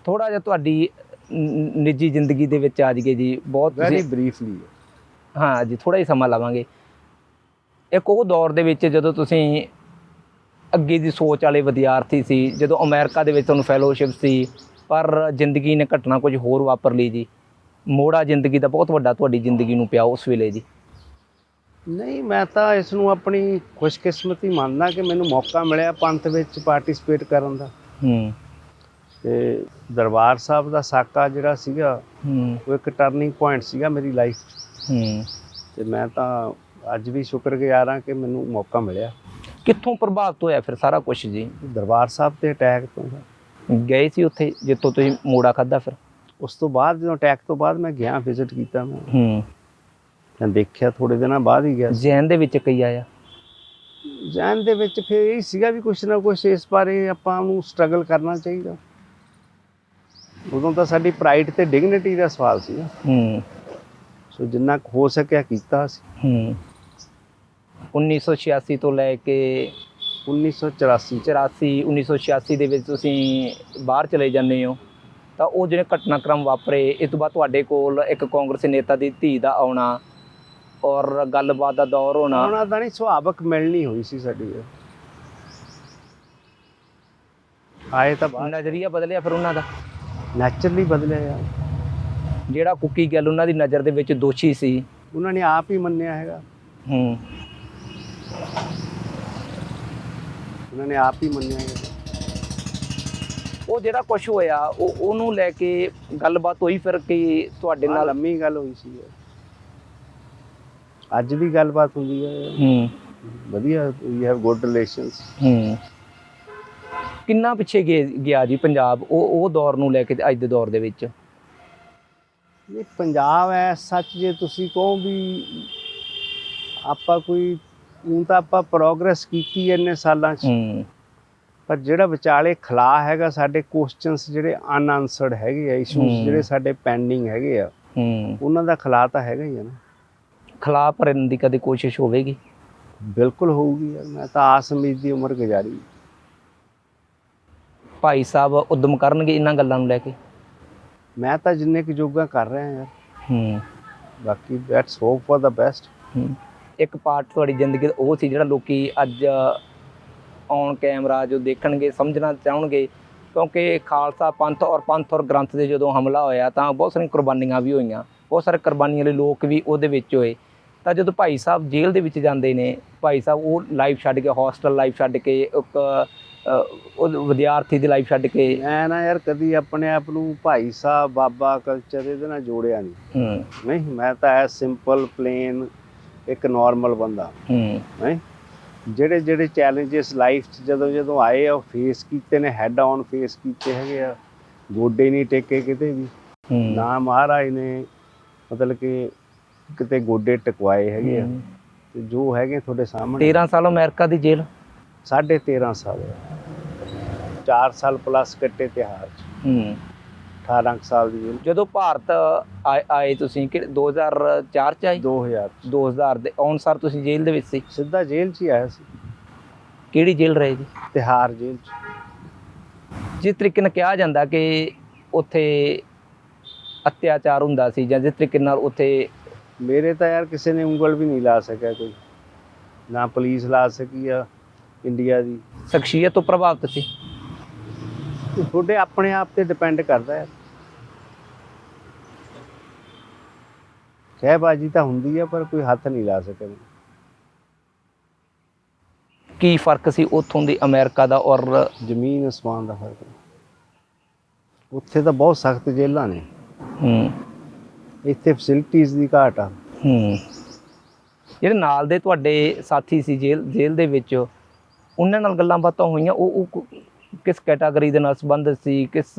ਥੋੜਾ ਜਿਹਾ ਤੁਹਾਡੀ ਨਿੱਜੀ ਜ਼ਿੰਦਗੀ ਦੇ ਵਿੱਚ ਆ ਜਗੇ ਜੀ ਬਹੁਤ ਵੈਰੀ ਬਰੀਫਲੀ ਹਾਂ ਜੀ ਥੋੜਾ ਹੀ ਸਮਾਂ ਲਵਾਂਗੇ। ਇੱਕ ਉਹ ਦੌਰ ਦੇ ਵਿੱਚ ਜਦੋਂ ਤੁਸੀਂ ਅੱਗੇ ਦੀ ਸੋਚ ਵਾਲੇ ਵਿਦਿਆਰਥੀ ਸੀ ਜਦੋਂ ਅਮਰੀਕਾ ਦੇ ਵਿੱਚ ਤੁਹਾਨੂੰ ਫੈਲੋਸ਼ਿਪ ਸੀ ਪਰ ਜ਼ਿੰਦਗੀ ਨੇ ਘਟਨਾ ਕੁਝ ਹੋਰ ਵਾਪਰ ਲਈ ਜੀ। ਮੋੜਾ ਜ਼ਿੰਦਗੀ ਦਾ ਬਹੁਤ ਵੱਡਾ ਤੁਹਾਡੀ ਜ਼ਿੰਦਗੀ ਨੂੰ ਪਿਆ ਉਸ ਵੇਲੇ ਜੀ। ਨਹੀਂ ਮੈਂ ਤਾਂ ਇਸ ਨੂੰ ਆਪਣੀ ਖੁਸ਼ਕਿਸਮਤੀ ਮੰਨਦਾ ਕਿ ਮੈਨੂੰ ਮੌਕਾ ਮਿਲਿਆ ਪੰਥ ਵਿੱਚ ਪਾਰਟਿਸਿਪੇਟ ਕਰਨ ਦਾ। ਹੂੰ। ਤੇ ਦਰਬਾਰ ਸਾਹਿਬ ਦਾ ਸਾਕਾ ਜਿਹੜਾ ਸੀਗਾ ਹੂੰ। ਉਹ ਇੱਕ ਟਰਨਿੰਗ ਪੁਆਇੰਟ ਸੀਗਾ ਮੇਰੀ ਲਾਈਫ ਹੂੰ। ਤੇ ਮੈਂ ਤਾਂ ਅੱਜ ਵੀ ਸ਼ੁਕਰਗੁਜ਼ਾਰ ਹਾਂ ਕਿ ਮੈਨੂੰ ਮੌਕਾ ਮਿਲਿਆ। ਕਿੱਥੋਂ ਪ੍ਰਭਾਵਿਤ ਹੋਇਆ ਫਿਰ ਸਾਰਾ ਕੁਝ ਜੀ? ਦਰਬਾਰ ਸਾਹਿਬ ਤੇ ਅਟੈਕ ਤੋਂ ਗਏ ਸੀ ਉੱਥੇ ਜਿੱਥੋਂ ਤੁਸੀਂ ਮੋੜਾ ਖਾਦਾ ਫਿਰ? ਉਸ ਤੋਂ ਬਾਅਦ ਜਦੋਂ ਅਟੈਕ ਤੋਂ ਬਾਅਦ ਮੈਂ ਗਿਆ ਵਿਜ਼ਿਟ ਕੀਤਾ ਮੈਂ। ਹੂੰ। ਮੈਂ ਦੇਖਿਆ ਥੋੜੇ ਦਿਨਾਂ ਬਾਅਦ ਹੀ ਗਿਆ ਜੈਨ ਦੇ ਵਿੱਚ ਕਈ ਆਇਆ? ਜੈਨ ਦੇ ਵਿੱਚ ਫਿਰ ਇਹ ਸੀਗਾ ਵੀ ਕੁਛ ਨਾ ਕੁਛ ਇਸ ਬਾਰੇ ਆਪਾਂ ਨੂੰ ਸਟਰਗਲ ਕਰਨਾ ਚਾਹੀਦਾ। ਉਦੋਂ ਤਾਂ ਸਾਡੀ ਪ੍ਰਾਈਡ ਤੇ ਡਿਗਨਿਟੀ ਦਾ ਸਵਾਲ ਸੀ ਹੂੰ। ਸੋ ਜਿੰਨਾ ਹੋ ਸਕਿਆ ਕੀਤਾ ਸੀ। ਹੂੰ। 1986 ਤੋਂ ਲੈ ਕੇ 1984 ਚ 84 1986 ਦੇ ਵਿੱਚ ਤੁਸੀਂ ਬਾਹਰ ਚਲੇ ਜਾਂਦੇ ਹੋ ਤਾਂ ਉਹ ਜਿਹੜੇ ਘਟਨਾਕ੍ਰਮ ਵਾਪਰੇ ਇਸ ਤੋਂ ਬਾਅਦ ਤੁਹਾਡੇ ਕੋਲ ਇੱਕ ਕਾਂਗਰਸੀ ਨੇਤਾ ਦੀ ਧੀ ਦਾ ਆਉਣਾ ਔਰ ਗੱਲਬਾਤ ਦਾ ਦੌਰ ਹੋਣਾ। ਉਹਨਾਂ ਦਾ ਨਹੀਂ ਸੁਭਾਵਕ ਮਿਲਣੀ ਹੋਈ ਸੀ ਸਾਡੀ। ਆਏ ਤਾਂ ਨਜ਼ਰੀਆ ਬਦਲਿਆ ਫਿਰ ਉਹਨਾਂ ਦਾ। ਨੈਚੁਰਲੀ ਬਦਲਿਆ ਯਾਰ। ਜਿਹੜਾ ਕੁੱਕੀ ਗੱਲ ਉਹਨਾਂ ਦੀ ਨਜ਼ਰ ਦੇ ਵਿੱਚ ਦੋਸ਼ੀ ਸੀ। ਉਹਨਾਂ ਨੇ ਆਪ ਹੀ ਮੰਨਿਆ ਹੈਗਾ। ਹੂੰ। ਉਹਨਾਂ ਨੇ ਆਪ ਹੀ ਮੰਨਿਆ ਹੈਗਾ। ਉਹ ਜਿਹੜਾ ਕੁਝ ਹੋਇਆ ਉਹ ਉਹਨੂੰ ਲੈ ਕੇ ਗੱਲਬਾਤ ਹੋਈ ਫਿਰ ਕਿ ਤੁਹਾਡੇ ਨਾਲ ਨਾਲ ਲੰਮੀ ਗੱਲ ਹੋਈ ਸੀ ਯਾਰ। ਅੱਜ ਵੀ ਗੱਲਬਾਤ ਹੁੰਦੀ ਹੈ। ਹੂੰ। ਵਧੀਆ ਵੀ ਹੈਵ ਗੁੱਡ ਰਿਲੇਸ਼ਨਸ ਹੂੰ। ਕਿੰਨਾ ਪਿੱਛੇ ਗਏ- ਗਿਆ ਜੀ ਪੰਜਾਬ? ਉਹ ਉਹ ਦੌਰ ਨੂੰ ਲੈ ਕੇ ਤੇ ਅੱਜ ਦੇ ਦੌਰ ਦੇ ਵਿੱਚ। ਇਹ ਪੰਜਾਬ ਹੈ ਸੱਚ ਜੇ ਤੁਸੀਂ ਕਹੋ ਵੀ ਆਪਾਂ ਕੋਈ ਹੁਣ ਤਾਂ ਆਪਾਂ ਪ੍ਰੋਗਰੈਸ ਕੀਤੀ ਹੈ ਇੰਨੇ ਸਾਲਾਂ 'ਚ। ਹੂੰ। ਪਰ ਜਿਹੜਾ ਵਿਚਾਲੇ ਖਲਾ ਹੈਗਾ ਸਾਡੇ ਕੁਐਸਚਨਸ ਜਿਹੜੇ ਅਨਆਨਸਰਡ ਹੈਗੇ ਆ ਇਸ਼ੂਜ਼ ਹੂੰ। ਜਿਹੜੇ ਸਾਡੇ ਪੈਂਡਿੰਗ ਹੈਗੇ ਆ ਹੂੰ। ਉਹਨਾਂ ਦਾ ਖਲਾ ਤਾਂ ਹੈਗਾ ਹੀ ਆ ਨਾ। ਖਿਲਾਫ ਭਰਨ ਦੀ ਕਦੇ ਕੋਸ਼ਿਸ਼ ਹੋਵੇਗੀ? ਬਿਲਕੁਲ ਹੋਊਗੀ ਯਾਰ ਮੈਂ ਤਾਂ ਆਸ ਉਮੀਦ ਦੀ ਉਮਰ ਗੁਜ਼ਾਰੀ ਭਾਈ ਸਾਹਿਬ ਉਦਮ ਕਰਨਗੇ ਇਹਨਾਂ ਗੱਲਾਂ ਨੂੰ ਲੈ ਕੇ? ਮੈਂ ਤਾਂ ਜਿੰਨੇ ਕੁ ਜੋਗਾ ਕਰ ਰਿਹਾ ਯਾਰ। ਹੂੰ। ਬਾਕੀ let's hope for the best. ਇੱਕ ਪਾਰਟ ਤੁਹਾਡੀ ਜ਼ਿੰਦਗੀ ਦਾ ਉਹ ਸੀ ਜਿਹੜਾ ਲੋਕੀ ਅੱਜ ਔਨ ਕੈਮਰਾ ਜੋ ਦੇਖਣਗੇ ਸਮਝਣਾ ਚਾਹਣਗੇ। ਕਿਉਂਕਿ ਖਾਲਸਾ ਪੰਥ ਔਰ ਪੰਥ ਔਰ ਗ੍ਰੰਥ ਦੇ ਜਦੋਂ ਹਮਲਾ ਹੋਇਆ ਤਾਂ ਬਹੁਤ ਸਾਰੀਆਂ ਕੁਰਬਾਨੀਆਂ ਵੀ ਹੋਈਆਂ। ਬਹੁਤ ਸਾਰੇ ਕੁਰਬਾਨੀਆਂ ਵਾਲੇ ਲੋਕ ਵੀ ਉਹਦੇ ਵਿੱਚ ਹੋਏ। ਤਾਂ ਜਦੋਂ ਭਾਈ ਸਾਹਿਬ ਜੇਲ੍ਹ ਦੇ ਵਿੱਚ ਜਾਂਦੇ ਨੇ ਭਾਈ ਸਾਹਿਬ ਉਹ ਲਾਈਫ ਛੱਡ ਕੇ ਹੌਸਟਲ ਲਾਈਫ ਛੱਡ ਕੇ ਇੱਕ ਉਹ ਵਿਦਿਆਰਥੀ ਦੀ ਲਾਈਫ ਛੱਡ ਕੇ ਮੈਂ ਨਾ ਯਾਰ ਕਦੀ ਆਪਣੇ ਆਪ ਨੂੰ ਭਾਈ ਸਾਹਿਬ ਬਾਬਾ ਕਲਚਰ ਇਹਦੇ ਨਾਲ ਜੋੜਿਆ ਨਹੀਂ ਨਹੀਂ ਮੈਂ ਤਾਂ ਐ ਸਿੰਪਲ ਪਲੇਨ ਇੱਕ ਨਾਰਮਲ ਬੰਦਾ। ਹੂੰ। ਨਹੀਂ ਜਿਹੜੇ ਜਿਹੜੇ ਚੈਲੰਜਸ ਲਾਈਫ 'ਚ ਜਦੋਂ ਜਦੋਂ ਆਏ ਆ ਫੇਸ ਕੀਤੇ ਨੇ ਹੈਡ ਔਨ ਫੇਸ ਕੀਤੇ ਹੈਗੇ ਆ। ਗੋਡੇ ਨਹੀਂ ਟੇਕੇ ਕਿਤੇ ਵੀ। ਨਾ ਮਹਾਰਾਜ ਨੇ ਮਤਲਬ ਕਿ ਕਿਤੇ ਗੋਡੇ ਟਕਵਾਏ ਹੈਗੇ ਆ। ਤੇ ਜੋ ਹੈਗੇ ਤੁਹਾਡੇ ਸਾਹਮਣੇ। 13 ਸਾਲ ਅਮਰੀਕਾ ਦੀ ਜੇਲ੍ਹ? ਸਾਢੇ 13 ਸਾਲ। 4 ਸਾਲ ਪਲੱਸ ਕੱਟੇ ਤਿਹਾਰ 'ਚ। ਹੂੰ। 18 ਕੁ ਸਾਲ ਦੀ ਜੇਲ੍ਹ। ਜਦੋਂ ਭਾਰਤ ਆਏ- ਆਏ ਤੁਸੀਂ ਕਿ 2004 ਚ ਆਏ? 2000 'ਚ। 2000 ਦੇ ਅਨੁਸਾਰ ਤੁਸੀਂ ਜੇਲ੍ਹ ਦੇ ਵਿੱਚ ਸੀ? ਸਿੱਧਾ ਜੇਲ੍ਹ 'ਚ ਹੀ ਆਇਆ ਸੀ। ਕਿਹੜੀ ਜੇਲ੍ਹ ਰਹੇ ਜੀ? ਤਿਹਾਰ ਜੇਲ੍ਹ 'ਚ। ਜਿਸ ਤਰੀਕੇ ਨਾਲ ਕਿਹਾ ਜਾਂਦਾ ਕਿ ਉੱਥੇ ਅਤਿਆਚਾਰ ਹੁੰਦਾ ਸੀ ਜਾਂ ਜਿਸ ਤਰੀਕੇ ਨਾਲ ਉੱਥੇ ਮੇਰੇ ਤਾਂ ਯਾਰ ਕਿਸੇ ਨੇ ਉਂਗਲ ਵੀ ਨਹੀਂ ਲਾ ਸਕਿਆ ਕੋਈ। ਨਾ ਪੁਲਿਸ ਲਾ ਸਕੀ ਆ ਇੰਡੀਆ ਦੀ। ਸ਼ਖਸੀਅਤ ਤੋਂ ਪ੍ਰਭਾਵਿਤ ਸੀ। ਤੁਹਾਡੇ ਆਪਣੇ ਆਪ ਤੇ ਡਿਪੈਂਡ ਕਰਦਾ ਹੈ ਕਹਿਬਾਜੀ ਤਾਂ ਹੁੰਦੀ ਆ ਪਰ ਕੋਈ ਹੱਥ ਨਹੀਂ ਲਾ ਸਕਿਆ ਕੀ ਫ਼ਰਕ ਸੀ ਉੱਥੋਂ ਦੀ ਅਮਰੀਕਾ ਦਾ ਔਰ ਜ਼ਮੀਨ ਅਸਮਾਨ ਦਾ ਫ਼ਰਕ। ਉੱਥੇ ਤਾਂ ਬਹੁਤ ਸਖਤ ਜੇਲ੍ਹਾਂ ਨੇ। ਹੂੰ। ਇੱਥੇ ਫੈਸਿਲਿਟੀਆਂ ਦੀ ਘਾਟ ਆ। ਹੂੰ। ਜਿਹੜੇ ਨਾਲ ਦੇ ਤੁਹਾਡੇ ਸਾਥੀ ਸੀ ਜੇਲ੍ਹ ਜੇਲ੍ਹ ਦੇ ਵਿੱਚ ਉਹਨਾਂ ਨਾਲ ਗੱਲਾਂ ਬਾਤਾਂ ਹੋਈਆਂ? ਉਹ ਉਹ ਕਿਸ ਕੈਟਾਗਰੀ ਦੇ ਨਾਲ ਸੰਬੰਧਿਤ ਸੀ? ਕਿਸ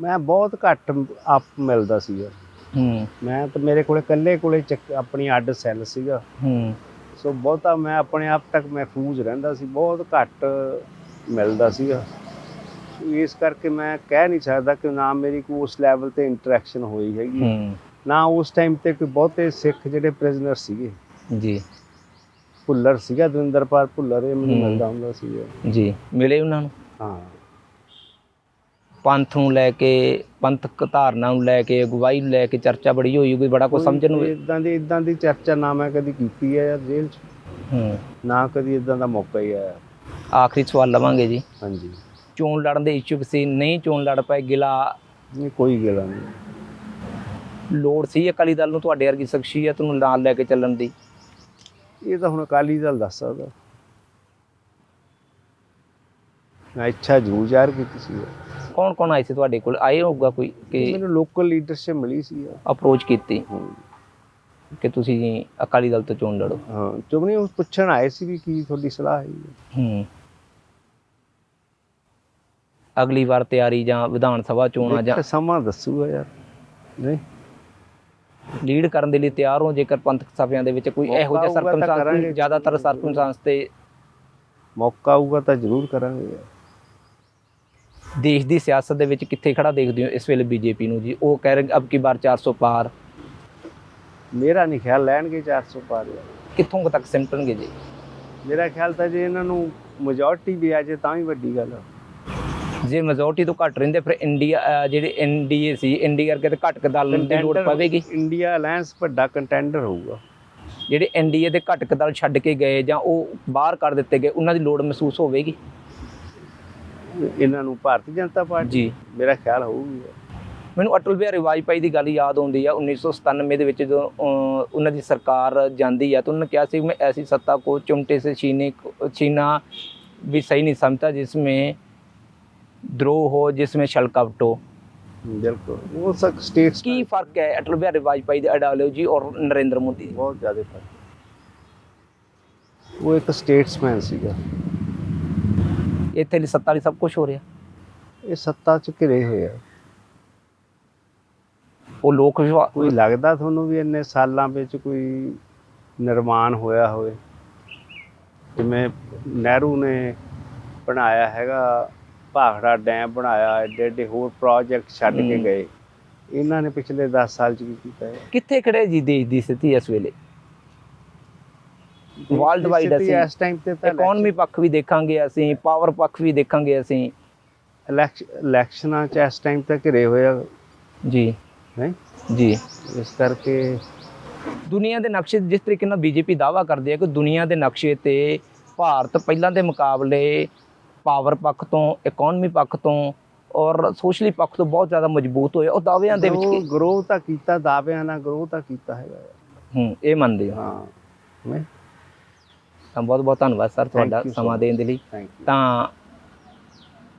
ਮੈਂ ਬਹੁਤ ਘੱਟ ਆਪ ਮਿਲਦਾ ਸੀ ਯਾਰ ਹੂੰ। ਮੈਂ ਤਾਂ ਮੇਰੇ ਕੋਲੇ ਇਕੱਲੇ ਕੋਲੇ ਆਪਣੀ ਅੱਡ ਸੈੱਲ ਸੀਗਾ। ਹੂੰ। ਸੋ ਬਹੁਤਾ ਮੈਂ ਆਪਣੇ ਆਪ ਤੱਕ ਮਹਿਫੂਜ਼ ਰਹਿੰਦਾ ਸੀ। ਬਹੁਤ ਘੱਟ ਮਿਲਦਾ ਸੀਗਾ। ਇਸ ਕਰਕੇ ਮੈਂ ਕਹਿ ਨਹੀਂ ਸਕਦਾ ਕਿ ਨਾ ਮੇਰੀ ਕੋਈ ਉਸ ਲੈਵਲ ਤੇ ਇੰਟਰੈਕਸ਼ਨ ਹੋਈ ਹੈਗੀ। ਹੂੰ। ਨਾ ਉਸ ਟਾਈਮ ਤੇ ਕੋਈ ਬਹੁਤੇ ਸਿੱਖ ਜਿਹੜੇ ਪ੍ਰਿਜ਼ਨਰ ਸੀਗੇ। ਜੀ। ਭੁੱਲਰ ਸੀਗਾ ਦਵਿੰਦਰਪਾਲ ਭੁੱਲਰ ਇਹ ਮੈਨੂੰ। ਮਿਲਦਾ ਹੁੰਦਾ ਸੀਗਾ ਜੀ ਮਿਲੇ ਉਹਨਾਂ ਨੂੰ? ਹਾਂ। ਪੰਥ ਨੂੰ ਲੈ ਕੇ ਪੰਥਕ ਧਾਰਨਾ ਨੂੰ ਲੈ ਕੇ ਅਗਵਾਈ ਨੂੰ ਲੈ ਕੇ ਚਰਚਾ ਬੜੀ ਹੋਈ ਕੋਈ ਬੜਾ ਕੁਝ ਸਮਝਣ ਨੂੰ ਇਦਾਂ ਦੀ ਇਦਾਂ ਦੀ ਚਰਚਾ ਨਾ ਮੈਂ ਕਦੀ ਕੀਤੀ ਹੈ ਯਾਰ ਜੇਲ੍ਹ 'ਚ। ਹੂੰ। ਨਾ ਕਦੀ ਇਦਾਂ ਦਾ ਮੌਕਾ ਹੀ ਆਇਆ। ਆਖਰੀ ਸਵਾਲ ਲਵਾਂਗੇ ਜੀ। ਹਾਂਜੀ। ਚੋਣ ਲੜਨ ਦੇ ਇਛੁਕ ਸੀ ਨਹੀਂ ਚੋਣ ਲੜ ਪਏ ਗਿਲਾ ਨਹੀਂ ਕੋਈ ਗੱਲ ਨਹੀਂ। ਲੋੜ ਸੀ ਅਕਾਲੀ ਦਲ ਨੂੰ ਤੁਹਾਡੇ ਵਰਗੀ ਸ਼ਖਸੀਅਤ ਨੂੰ ਨਾਲ ਲੈ ਕੇ ਚੱਲਣ ਦੀ? ਇਹ ਤਾਂ ਹੁਣ ਅਕਾਲੀ ਦਲ ਦੱਸ ਸਕਦਾ। ਮੈਂ ਇੱਛਾ ਜ਼ਰੂਰ ਜ਼ਾਹਰ ਕੀਤੀ ਸੀ। ਕੌਣ ਕੌਣ ਆਏ ਸੀ ਤੁਹਾਡੇ ਕੋਲ? ਆਏ ਹੋਊਗਾ ਕੋਈ ਕਿ ਮੈਨੂੰ ਲੋਕਲ ਲੀਡਰਸ਼ਿਪ ਮਿਲੀ ਸੀ। ਅਪਰੋਚ ਕੀਤੀ ਹਾਂ। ਕਿ ਤੁਸੀਂ ਅਕਾਲੀ ਦਲ ਤੋਂ ਚੋਣ ਲੜੋ। ਹਾਂ ਚੁਗਨੀ ਉਹ ਪੁੱਛਣ ਆਏ ਸੀ ਵੀ ਕੀ ਤੁਹਾਡੀ ਸਲਾਹ ਹੈ। ਹੂੰ। ਅਗਲੀ ਵਾਰ ਤਿਆਰੀ ਜਾਂ ਵਿਧਾਨ ਸਭਾ ਚੋਣਾਂ ਜਾਂ ਸਮਾਂ ਦੱਸੂਗਾ ਯਾਰ। ਨਹੀਂ? ਲੀਡ ਕਰਨ ਦੇ ਲਈ ਤਿਆਰ ਹੋ ਜੇਕਰ ਪੰਥਕ ਸਭਿਆਂ ਦੇ ਵਿੱਚ ਕੋਈ ਇਹੋ ਜਿਹਾ। ਸਰਕਮਸਟੈਂਸ ਜ਼ਿਆਦਾਤਰ ਸਰਕਮਸਟੈਂਸ ਤੇ ਮੌਕਾ ਆਊਗਾ ਤਾਂ ਜ਼ਰੂਰ ਕਰਾਂਗੇ। ਦੇਸ਼ ਦੀ ਸਿਆਸਤ ਦੇ ਵਿੱਚ ਕਿੱਥੇ ਖੜਾ ਦੇਖਦੇ ਹੋ ਇਸ ਵੇਲੇ ਬੀਜੇਪੀ ਨੂੰ ਜੀ? ਉਹ ਕਹਿ ਰਹੇ ਅਬ ਕੀ ਬਾਰ 400 ਪਾਰ। ਮੇਰਾ ਨਹੀਂ ਖਿਆਲ ਲੈਣਗੇ 400 ਪਾਰ। ਕਿੱਥੋਂ ਤੱਕ ਸਿਮਟਣਗੇ ਜੀ? ਮੇਰਾ ਖਿਆਲ ਤਾਂ ਜੇ ਇਹਨਾਂ ਨੂੰ ਮੈਜੋਰਟੀ ਵੀ ਆ ਜੇ ਤਾਂ ਵੀ ਵੱਡੀ ਗੱਲ ਆ। ਜੇ ਮੈਜੋਰਟੀ ਤੋਂ ਘੱਟ ਰਹਿੰਦੇ ਫਿਰ ਇੰਡੀਆ ਜਿਹੜੇ ਐਨਡੀਏ ਸੀ ਇੰਡੀਆ ਕਰਕੇ ਤਾਂ ਘੱਟ ਦਲ ਦੀ ਲੋੜ ਪਵੇਗੀ? ਇੰਡੀਆ ਅਲਾਈਅੰਸ ਵੱਡਾ ਕੰਟੈਂਡਰ ਹੋਊਗਾ। ਜਿਹੜੇ ਐਨਡੀਏ ਦੇ ਘਟਕ ਦਲ ਛੱਡ ਕੇ ਗਏ ਜਾਂ ਉਹ ਬਾਹਰ ਕਰ ਦਿੱਤੇ ਗਏ ਉਹਨਾਂ ਦੀ ਲੋੜ ਮਹਿਸੂਸ ਹੋਵੇਗੀ? ਇਹਨਾਂ ਨੂੰ ਭਾਰਤੀ ਜਨਤਾ ਪਾਰਟੀ। ਮੇਰਾ ਖਿਆਲ ਹੋਊਗੀ। ਮੈਨੂੰ ਅਟਲ ਬਿਹਾਰੀ ਵਾਜਪਾਈ ਦੀ ਗੱਲ ਯਾਦ ਆਉਂਦੀ ਆ 1997 ਦੇ ਵਿੱਚ ਜਦੋਂ ਉਹਨਾਂ ਦੀ ਸਰਕਾਰ ਜਾਂਦੀ ਆ ਤਾਂ ਉਹਨਾਂ ਕਿਹਾ ਸੀ ਮੈਂ ਐਸੀ ਸੱਤਾ ਕੋ ਚੁੰਟੇ ਸੇ ਛੀਨੇ ਛੀਨਾ ਵੀ ਸਹੀ ਨਹੀਂ ਸਮਝਦਾ ਜਿਸ ਵਿੱਚ द्रोह हो जिसमें छल कपट हो ਬਿਲਕੁਲ ਉਹ ਸਕ ਸਟੇਟਸ ਕੀ ਫਰਕ ਹੈ ਅਟਲ ਬਿਹਾਰੀ ਵਾਜਪਾਈ ਦੀ ਆਈਡੀਓਲੋਜੀ ਔਰ ਨਰਿੰਦਰ ਮੋਦੀ ਦੀ? ਬਹੁਤ ਜ਼ਿਆਦਾ ਫਰਕ ਉਹ ਇੱਕ ਸਟੇਟਸਮੈਨ ਸੀਗਾ ਇੱਥੇ ਲਈ ਸੱਤਾ ਲਈ ਸਭ ਕੁਝ ਹੋ ਰਿਹਾ ਇਹ ਸੱਤਾ ਚ ਘਿਰੇ ਹੋਏ ਆ ਉਹ ਲੋਕ ਵਿਸ਼ਵਾਸ ਕੋਈ ਲੱਗਦਾ ਤੁਹਾਨੂੰ ਵੀ ਇੰਨੇ ਸਾਲਾਂ ਵਿੱਚ ਕੋਈ ਨਿਰਮਾਣ ਹੋਇਆ ਹੋਵੇ ਜਿਵੇਂ ਨਹਿਰੂ ਨੇ ਬਣਾਇਆ ਹੈਗਾ ਭਾਖੜਾ ਡੈਮ ਬਣਾਇਆ ਐਡੇ ਐਡੇ ਹੋਰ ਪ੍ਰੋਜੈਕਟ ਛੱਡ ਕੇ। ਗਏ। ਇਹਨਾਂ ਨੇ ਪਿਛਲੇ 10 ਸਾਲ ਚ ਕੀ ਕੀਤਾ ਹੈ ਕਿੱਥੇ ਖੜੇ ਜੀ ਦੇਸ਼ ਦੀ ਸਥਿਤੀ ਇਸ ਵੇਲੇ? wide ਸਥਿਤੀ ਅਸੀਂ ਇਸ ਟਾਈਮ ਤੇ ਤਾਂ ਇਕਨੋਮੀ ਪੱਖ ਵੀ ਦੇਖਾਂਗੇ ਅਸੀਂ ਪਾਵਰ ਪੱਖ ਵੀ ਦੇਖਾਂਗੇ ਅਸੀਂ। ਇਲੈਕਸ਼- ਇਲੈਕਸ਼ਨਾਂ ਚ ਇਸ ਟਾਈਮ ਤੇ ਘਿਰੇ ਹੋਏ ਆ। ਜੀ। ਨਹੀਂ ਜੀ। ਇਸ ਕਰਕੇ ਦੁਨੀਆ ਦੇ ਨਕਸ਼ੇ ਜਿਸ ਤਰੀਕੇ ਨਾਲ ਬੀਜੇਪੀ ਦਾਵਾ ਕਰਦੀ ਹੈ ਕਿ ਦੁਨੀਆ ਦੇ ਨਕਸ਼ੇ ਤੇ ਭਾਰਤ ਪਹਿਲਾਂ ਦੇ ਮੁਕਾਬਲੇ ਪਾਵਰ ਪੱਖ ਤੋਂ ਇਕਨੋਮੀ ਪੱਖ ਤੋਂ ਔਰ ਸੋਸ਼ਲੀ ਪੱਖ ਤੋਂ ਬਹੁਤ ਜ਼ਿਆਦਾ ਮਜ਼ਬੂਤ ਹੋਇਆ ਉਹ ਦਾਅਵਿਆਂ ਦੇ ਵਿੱਚ ਕੀ- ਗਰੋ ਤਾਂ ਕੀਤਾ ਦਾਅਵਿਆਂ ਨਾਲ ਗਰੋ ਤਾਂ ਕੀਤਾ ਹੈਗਾ ਹੂੰ। ਇਹ ਮੰਨਦੇ ਹੋ। ਹਾਂ ਨਹੀਂ ਤਾਂ ਬਹੁਤ ਬਹੁਤ ਧੰਨਵਾਦ ਸਰ ਤੁਹਾਡਾ ਸਮਾਂ. ਦੇਣ ਦੇ ਲਈ। ਤਾਂ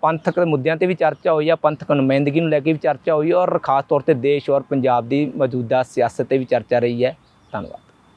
ਪੰਥਕ ਦੇ ਮੁੱਦਿਆਂ ਤੇ ਵੀ ਚਰਚਾ ਹੋਈ ਆ ਪੰਥਕ ਨੁਮਾਇੰਦਗੀ ਨੂੰ ਲੈ ਕੇ ਵੀ ਚਰਚਾ ਹੋਈ ਔਰ ਖਾਸ ਤੌਰ ਤੇ ਦੇਸ਼ ਔਰ ਪੰਜਾਬ ਦੀ ਮੌਜੂਦਾ ਸਿਆਸਤ ਤੇ ਵੀ ਚਰਚਾ ਰਹੀ ਹੈ। ਧੰਨਵਾਦ।